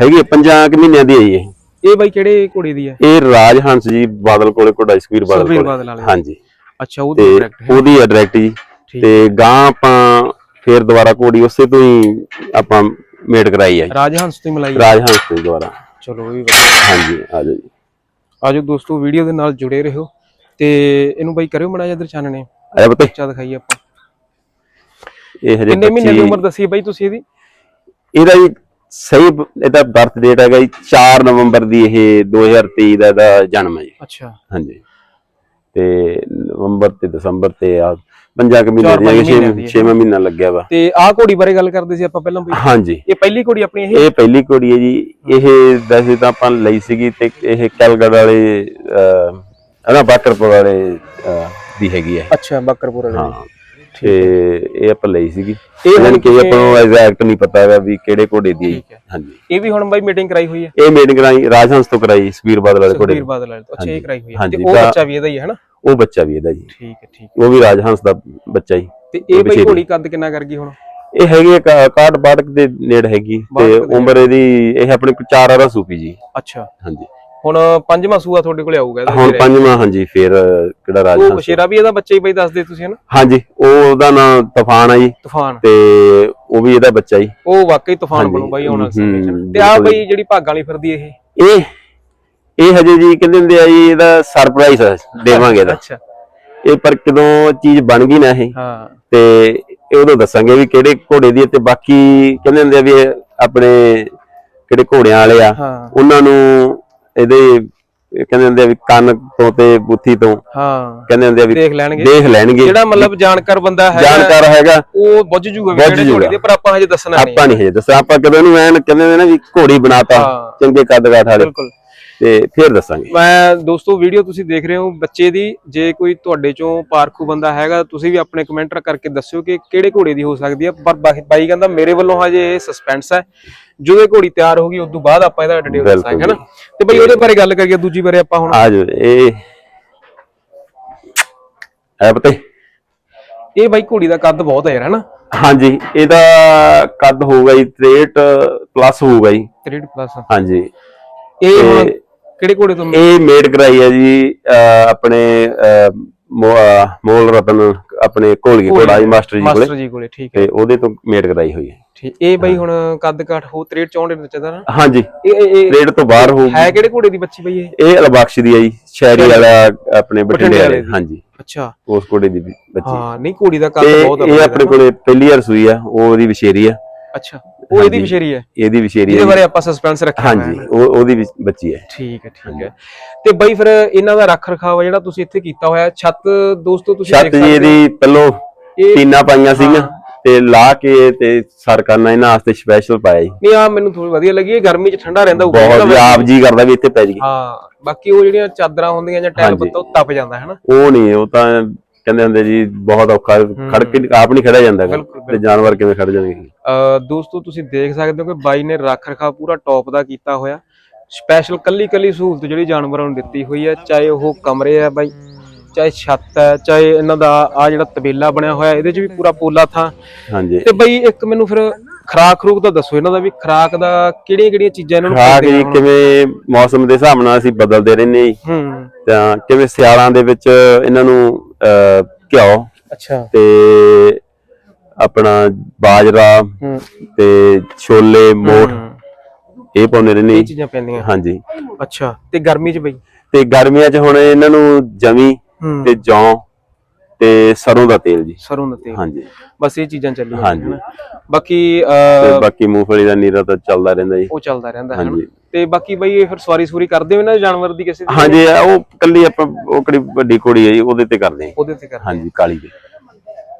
ਹੈਗੀ 5 ਮਹੀਨਿਆਂ ਦੀ ਆਈ ਇਹ। ਇਹ ਬਾਈ ਕਿਹੜੇ ਘੋੜੇ ਦੀ ਹੈ ਇਹ ਰਾਜ ਹੰਸ ਜੀ ਬਾਦਲ ਕੋਲੇ ਕੋਡਾ ਸੁਖਬੀਰ ਬਾਦਲ ਕੋਲੇ। ਹਾਂਜੀ। ਅੱਛਾ ਉਹ ਤੇ ਡਾਇਰੈਕਟ ਹੈ। ਉਹਦੀ ਹੈ ਡਾਇਰੈਕਟ ਜੀ। ਤੇ ਗਾਂ ਆਪਾਂ ਫੇਰ ਦੁਬਾਰਾ ਘੋੜੀ ਉਸੇ ਤੋਂ ਹੀ ਆਪਾਂ ਮੇਡ ਕਰਾਈ ਹੈ ਰਾਜ ਹੰਸ ਤੋਂ ਮਲਾਈ ਰਾਜ ਹੰਸ ਤੋਂ ਹੀ ਦੁਬਾਰਾ। ਚਲੋ ਵੀ ਹਾਂਜੀ ਆਜੋ ਜੀ। ਆਜੋ ਦੋਸਤੋ ਵੀਡੀਓ ਦੇ ਨਾਲ ਜੁੜੇ ਰਹੋ ਤੇ ਇਹਨੂੰ ਬਾਈ ਕਰਿਓ ਮੜਾ ਜਿਹਾ ਚਾਨਣੇ ਆਇਆ ਪਤਾ। ਬੱਚਾ ਦਿਖਾਈਏ ਆਪਾਂ। ਇਹ ਹਜੇ ਕਿੰਨੇ ਮਹੀਨੇ ਦੀ ਉਮਰ ਦੱਸੀ ਬਾਈ ਤੁਸੀਂ ਇਹਦੀ? ਇਹਦਾ ਜੀ ਸਹੀ ਇਹਦਾ ਬਰਥ ਡੇਟ ਹੈਗਾ ਜੀ 4 ਨਵੰਬਰ ਦੀ ਇਹ 2023 ਦਾ ਇਹਦਾ ਜਨਮ ਹੈ ਜੀ। ਅੱਛਾ। ਹਾਂਜੀ। ਤੇ ਨਵੰਬਰ ਤੇ ਦਸੰਬਰ ਤੇ ਆ ਪੰਜਾਂ ਕੁ ਮਹੀਨੇ ਚਾਰ ਪੰਜ ਦੀ ਮਹੀਨਿਆਂ ਦੀ ਹੈ। 6 ਮਹੀਨਾ ਲੱਗਿਆ ਵਾ। ਤੇ ਆਹ ਘੋੜੀ ਬਾਰੇ ਗੱਲ ਕਰਦੇ ਸੀ ਆਪਾਂ ਪਹਿਲਾਂ ਬਈ ਹਾਂਜੀ। ਇਹ ਪਹਿਲੀ ਘੋੜੀ ਆਪਣੀ ਇਹ? ਇਹ ਪਹਿਲੀ ਕੁੜੀ ਹੈ ਜੀ। ਇਹ ਵੈਸੇ ਤਾਂ ਆਪਾਂ ਲਈ ਸੀਗੀ ਤੇ ਇਹ ਕੈਲਗੜ ਵਾਲੇ ਅਹ ਹਨਾ ਬਾਕਰਪੁਰ ਵਾਲੇ ਅਹ, ਦੀ ਹੈਗੀ ਹੈ। ਅੱਛਾ ਬੱਕਰਪੁਰ ਵਾਲੇ ਹਾਂ। ਤੇ ਇਹ ਆਪਾਂ ਲਈ ਸੀਗੀ। ਇਹ ਹੁਣ ਕਿ ਆਪਾਂ ਨੂੰ ਐਗਜ਼ੈਕਟ ਨਹੀਂ ਪਤਾ ਹੈਗਾ ਵੀ ਕਿਹੜੇ ਘੋੜੇ ਦੀ ਹੈ ਠੀਕ ਹੈ। ਹਾਂਜੀ। ਇਹ ਵੀ ਹੁਣ ਬਾਈ ਮੀਟਿੰਗ ਕਰਾਈ ਹੋਈ ਹੈ। ਇਹ ਮੇਨ ਕਰਾਈ ਰਾਜਹੰਸ ਤੋਂ ਕਰਾਈ ਸਵੀਰ ਬਾਦਲ ਵਾਲੇ ਘੋੜੇ ਸੁਖਬੀਰ ਬਾਦਲ ਵਾਲੇ ਤੋਂ। ਅੱਛਾ ਇਹ ਕਰਾਈ ਹੋਈ ਹੈ। ਹਾਂਜੀ, ਤੇ ਉਹ ਤਾਂ- ਬੱਚਾ ਵੀ ਇਹਦਾ ਹੀ ਹੈ ਹਨਾ? ਉਹ ਬੱਚਾ ਵੀ ਇਹਦਾ ਜੀ। ਠੀਕ ਹੈ ਠੀਕ ਉਹ ਵੀ ਰਾਜਹੰਸ ਦਾ ਬੱਚਾ ਹੀ ਤੇ ਇਹ ਬਈ। ਘੋੜੀ ਕੱਦ ਕਿੰਨਾ ਕਰ ਗਈ ਹੁਣ? ਇਹ ਹੈਗੀ ਹੈ ਕਾ- ਕਾਟ ਬਾਟਕ ਦੇ ਨੇੜ ਹੈਗੀ ਤੇ ਉਮਰ ਇਹਦੀ ਇਹ ਆਪਣੇ ਕੋਲ ਚਾਰ ਆਰਾ ਸੂਪੀ ਜੀ। ਅੱਛਾ। ਹਾਂਜੀ। ਹੁਣ ਪੰਜਵਾਂ ਸੂਆ ਤੁਹਾਡੇ ਕੋਲੇ ਆਊਗਾ ਇਹਦਾ ਹੁਣ। ਪੰਜਵਾਂ ਹਾਂਜੀ ਫੇਰ ਕਿਹੜਾ ਉਹ ਰਾਜਹੰਸ ਸ਼ੇਰਾ ਵੀ ਇਹਦਾ ਬੱਚਾ ਹੀ ਬਈ ਦੱਸਦੇ ਤੁਸੀਂ ਹਨਾ ਹਾਂਜੀ ਉਹ ਉਹਦਾ ਨਾਮ ਤੂਫਾਨ ਆ ਜੀ। ਤੂਫਾਨ। ਤੇ ਉਹ ਵੀ ਇਹਦਾ ਬੱਚਾ ਹੀ ਉਹ ਵਾਕਈ ਤੂਫਾਨ ਬਣੂ ਬਾਈ ਆਉਣ ਵਾਲੇ ਹੂੰ, ਸਮੇਂ 'ਚ ਤੇ ਆ ਬਈ ਜਿਹੜੀ ਭਾਗਾਂ ਵਾਲੀ ਫਿਰਦੀ ਇਹ। ਇਹ ਇਹ ਹਜੇ ਜੀ ਕਹਿੰਦੇ ਹੁੰਦੇ ਆ ਜੀ ਇਹਦਾ ਸਰਪ੍ਰਾਈਜ਼ ਦੇਵਾਂਗੇ ਇਹਦਾ। ਅੱਛਾ। ਇਹ ਪਰ ਕਦੋਂ ਚੀਜ਼ ਬਣ ਗਈ ਨਾ ਇਹ ਹਾਂ। ਤੇ ਇਹ ਉਦੋਂ ਦੱਸਾਂਗੇ ਵੀ ਕਿਹੜੇ ਘੋੜੇ ਦੀ ਤੇ ਬਾਕੀ ਕਹਿੰਦੇ ਹੁੰਦੇ ਆ ਵੀ ਆਪਣੇ ਕਿਹੜੇ ਘੋੜਿਆਂ ਵਾਲੇ ਆ ਉਹਨਾਂ ਨੂੰ ਇਹਦੇ ਇਹ ਕਹਿੰਦੇ ਹੁੰਦੇ ਆ ਵੀ ਕੰਨ ਤੋਂ ਤੇ ਬੁੱਥੀ ਤੋਂ ਹਾਂ। ਕਹਿੰਦੇ ਹੁੰਦੇ ਆ ਵੀ ਦੇਖ ਲੈਣਗੇ। ਦੇਖ ਲੈਣਗੇ। ਜਿਹੜਾ ਮਤਲਬ ਜਾਣਕਾਰ ਬੰਦਾ ਹੈ ਜਾਣਕਾਰ ਹੈਗਾ ਉਹ ਬੁੱਝ ਜੂਗਾ ਵੀ ਕਿਹੜੇ ਘੋੜੇ। ਦੇ ਪਰ ਆਪਾਂ ਹਜੇ ਦੱਸਣਾ ਨਹੀਂ ਆਪਾਂ ਨਹੀਂ। ਹਜੇ ਦੱਸਿਆ ਆਪਾਂ ਕਦੋਂ ਨੂੰ ਐਨ ਕਹਿੰਦੇ ਹੁੰਦੇ ਨਾ ਵੀ ਘੋੜੀ ਬਣਾਤਾ। ਚੰਗੇ ਕੱਦ ਕਾਠ ਵਾਲੇ। ਬਿਲਕੁਲ। ਤੇ ਫਿਰ ਦੱਸਾਂਗੇ। ਮੈਂ ਦੋਸਤੋ ਵੀਡੀਓ ਤੁਸੀਂ ਦੇਖ ਰਹੇ ਹੋ ਬੱਚੇ ਦੀ ਜੇ ਕੋਈ ਤੁਹਾਡੇ ਚੋਂ ਪਾਰਖੂ ਬੰਦਾ ਹੈਗਾ ਤੁਸੀਂ ਵੀ ਆਪਣੇ ਕਮੈਂਟ ਕਰਕੇ ਦੱਸਿਓ ਕਿ ਕਿਹੜੇ ਘੋੜੇ ਦੀ ਹੋ ਸਕਦੀ ਹੈ ਪਰ ਬਾਈ ਕਹਿੰਦਾ ਮੇਰੇ ਵੱਲੋਂ ਹਜੇ ਇਹ ਸਸਪੈਂਸ ਹੈ। ਜਦੋਂ ਇਹ ਘੋੜੀ ਤਿਆਰ ਹੋਗੀ ਉਸ ਤੋਂ ਬਾਅਦ ਆਪਾਂ ਇਹਦਾ ਡਿਟੇਲ ਦੱਸਾਂਗੇ ਹਨਾ ਤੇ ਬਈ ਉਹਦੇ ਬਾਰੇ ਗੱਲ ਕਰੀਏ ਦੂਜੀ ਬਾਰੇ ਆਪਾਂ ਹੁਣ। ਆ ਜਾਓ ਇਹ ਹੈ ਪਤਾ ਇਹ ਬਾਈ ਘੋੜੀ ਦਾ ਕੱਦ ਬਹੁਤ ਹੈ ਯਾਰ ਹਨਾ ਹਾਂਜੀ ਇਹਦਾ ਕੱਦ ਹੋਊਗਾ ਜੀ 63 ਪਲੱਸ ਹੋਊਗਾ ਜੀ। 3 ਪਲੱਸ ਹਾਂਜੀ। ਇਹ ਕਿਹੜੇ ਘੋੜੇ ਤੋਂ ਇਹ ਮੇਡ ਕਰਾਈ ਹੈ ਜੀ ਆਪਣੇ ਮੋਲ ਰਤਨ ਆਪਣੇ ਕੋਲਗੀ ਕੋੜਾ ਜੀ ਮਾਸਟਰ ਜੀ ਕੋਲੇ। ਮਾਸਟਰ ਜੀ ਕੋਲੇ ਠੀਕ ਹੈ। ਤੇ ਉਹਦੇ ਤੋਂ ਮੇਡ ਕਰਾਈ ਹੋਈ ਹੈ। ਠੀਕ ਇਹ ਬਾਈ ਹੁਣ ਕੱਦ ਕਾਠ ਹੋ 63 64 ਦੇ ਵਿੱਚ ਦਾ ਨਾ? ਹਾਂਜੀ। ਇਹ ਰੇਡ ਤੋਂ ਬਾਹਰ ਹੋਊਗੀ ਹੈ ਕਿਹੜੇ ਘੋੜੇ ਦੀ ਬੱਚੀ ਬਈ ਇਹ? ਇਹ ਅਲਬਖਸ਼ ਦੀ ਹੈ ਜੀ ਸ਼ਹਿਰੀ ਵਾਲਾ ਆਪਣੇ ਬਠਿੰਡੇ ਵਾਲੇ। ਹਾਂਜੀ। ਅੱਛਾ। ਉਸ ਕੋੜੇ ਦੀ ਬੱਚੀ। ਹਾਂ ਨਹੀਂ ਘੋੜੀ ਦਾ ਕੱਦ ਬਹੁਤ ਇਹ ਆਪਣੇ ਕੋਲੇ ਪਹਿਲੀ ਵਾਰ ਸੂਈ ਆ ਉਹ ਉਹਦੀ ਵਿਸ਼ੇਰੀ ਆ। ਅੱਛਾ। ਉਹ ਇਹਦੀ। ਵਿਸ਼ੇਰੀ ਹੈ। ਇਹਦੀ ਵਿਸ਼ੇਰੀ ਇਹਦੇ ਹੈ ਬਾਰੇ ਆਪਾਂ ਸਸਪੈਂਸ ਰੱਖਿਆ ਹਾਂਜੀ ਉਹ ਉਹਦੀ ਬੱਚੀ ਹੈ। ਠੀਕ ਹੈ ਠੀਕ ਹੈ। ਤੇ ਬਾਈ ਫਿਰ ਇਹਨਾਂ ਦਾ ਰੱਖ ਰਖਾਵ ਜਿਹੜਾ ਤੁਸੀਂ ਇੱਥੇ ਕੀਤਾ ਹੋਇਆ ਛੱਤ ਦੋਸਤੋ ਤੁਸੀਂ ਛੱਤ ਦੇਖ ਜੀ ਇਹਦੀ ਪਹਿਲੋਂ ਟੀਨਾ ਪਾਈਆਂ ਸੀਗੀਆਂ। ਤੇ ਲਾ ਕੇ ਤੇ ਸਰ ਕਰਨਾ ਇਹਨਾਂ ਵਾਸਤੇ ਸਪੈਸ਼ਲ ਪਾਇਆ ਜੀ। ਨਹੀਂ ਆ ਮੈਨੂੰ ਥੋੜੀ ਵਧੀਆ ਲੱਗੀ ਇਹ ਗਰਮੀ 'ਚ ਠੰਡਾ ਰਹਿੰਦਾ ਹੋਊਗਾ ਬਹੁਤ ਇਹਦਾ ਆਪ ਜੀ ਕਰਦਾ ਵੀ ਇੱਥੇ ਪੈ ਜੀ ਹਾਂ ਬਾਕੀ ਉਹ ਜਿਹੜੀਆਂ ਚਾਦਰਾਂ ਹੁੰਦੀਆਂ ਜਾਂ ਟੈਲ। ਪੱਤਾ ਉਹ ਤਪ ਜਾਂਦਾ ਹੈ ਨਾ? ਉਹ ਨਹੀਂ ਉਹ ਤਾਂ ਕਹਿੰਦੇ ਹੁੰਦੇ ਜੀ ਬਹੁਤ ਔਖਾ ਖੜ ਕੇ ਆਪ ਨਹੀਂ ਖੜਿਆ ਜਾਂਦਾ ਗਾ। ਬਿਲਕੁਲ, ਤੇ ਜਾਨਵਰ ਕਿਵੇਂ ਖੜ ਜਾਣਗੇ? ਅਹ ਦੋਸਤੋ ਤੁਸੀਂ ਦੇਖ ਸਕਦੇ ਹੋ ਕਿ ਬਾਈ ਨੇ ਰੱਖ ਰਖਾ ਪੂਰਾ ਟੌਪ ਦਾ ਕੀਤਾ ਹੋਇਆ। ਸਪੈਸ਼ਲ ਕੱਲੀ ਕੱਲੀ ਸਹੂਲਤ ਜਿਹੜੀ ਜਾਨਵਰਾਂ ਨੂੰ ਦਿੱਤੀ ਹੋਈ ਹੈ ਚਾਹੇ ਉਹ ਕਮਰੇ ਆ ਬਾਈ ਚਾਹੇ ਛੱਤ ਹੈ ਚਾਹੇ ਇਹਨਾਂ ਦਾ ਆ ਜਿਹੜਾ ਤਬੇਲਾ ਬਣਿਆ ਹੋਇਆ ਇਹਦੇ 'ਚ ਵੀ ਪੂਰਾ ਪੋਲਾ ਥਾਂ। ਹਾਂਜੀ। ਤੇ ਬਈ ਇੱਕ ਮੈਨੂੰ ਫਿਰ ਖਰਾਕ ਖਰੂਕ ਦਾ ਦੱਸੋ ਇਹਨਾਂ ਦਾ ਵੀ ਖਰਾਕ ਦਾ ਕਿਹੜੀਆਂ ਕਿਹੜੀਆਂ ਚੀਜ਼ਾਂ ਇਹਨਾਂ ਨੂੰ ਜੀ ਆ ਹੁਣ? ਕਿਵੇਂ ਮੌਸਮ ਦੇ ਹਿਸਾਬ ਨਾਲ ਅਸੀਂ ਬਦਲਦੇ ਰਹਿੰਦੇ ਜੀ। ਹੂੰ। ਤਾਂ ਕਿਵੇਂ ਸਿਆਲਾਂ ਦੇ ਵਿੱਚ ਇਹਨਾਂ ਨੂੰ ਘਿਓ ਅੱਛਾ। ਤੇ ਆਪਣਾ ਬਾਜਰਾ ਤੇ ਛੋਲੇ ਮੋਠ। ਇਹ ਪਾਉਂਦੇ ਰਹਿੰਦੇ ਇਹ ਚੀਜ਼ਾਂ ਪੈਂਦੀਆਂ। ਹਾਂਜੀ। ਅੱਛਾ। ਤੇ ਗਰਮੀ 'ਚ ਬਈ? ਤੇ ਗਰਮੀਆਂ 'ਚ ਹੁਣ ਇਹਨਾਂ ਨੂੰ ਜਮੀ ਤੇ ਜੌਂ ਤੇ ਸਰੋਂ ਦਾ ਤੇਲ ਜੀ। ਸਰੋਂ ਦਾ ਤੇਲ। ਹਾਂਜੀ। ਬਸ ਇਹ ਚੀਜ਼ਾਂ ਚੱਲੀਆਂ। ਹਾਂਜੀ। ਬਾਕੀ ਬਾਕੀ ਮੂੰਗਫਲੀ ਦਾ ਨੀਰਾ ਤਾਂ ਚੱਲਦਾ ਰਹਿੰਦਾ ਜੀ। ਉਹ ਚੱਲਦਾ ਰਹਿੰਦਾ ਹੈ ਹਾਂਜੀ। ਤੇ ਬਾਕੀ ਬਈ ਇਹ ਫਿਰ ਸਵਾਰੀ ਸੂਰੀ ਕਰਦੇ ਹੋ ਨਾ ਜਾਨਵਰ ਦੀ ਕਿਸੇ ਦੀ? ਹਾਂਜੀ ਇਹ ਉਹ ਕੱਲੀ ਆਪਾਂ ਉਹ ਕਿਹੜੀ ਵੱਡੀ ਕੁੜੀ ਹੈ ਜੀ ਉਹਦੇ ਤੇ ਕਰਦੇ ਹਾਂ ਉਹਦੇ ਤੇ ਕਰਦੇ ਹਾਂਜੀ ਕਾਲੀ ਦੇ।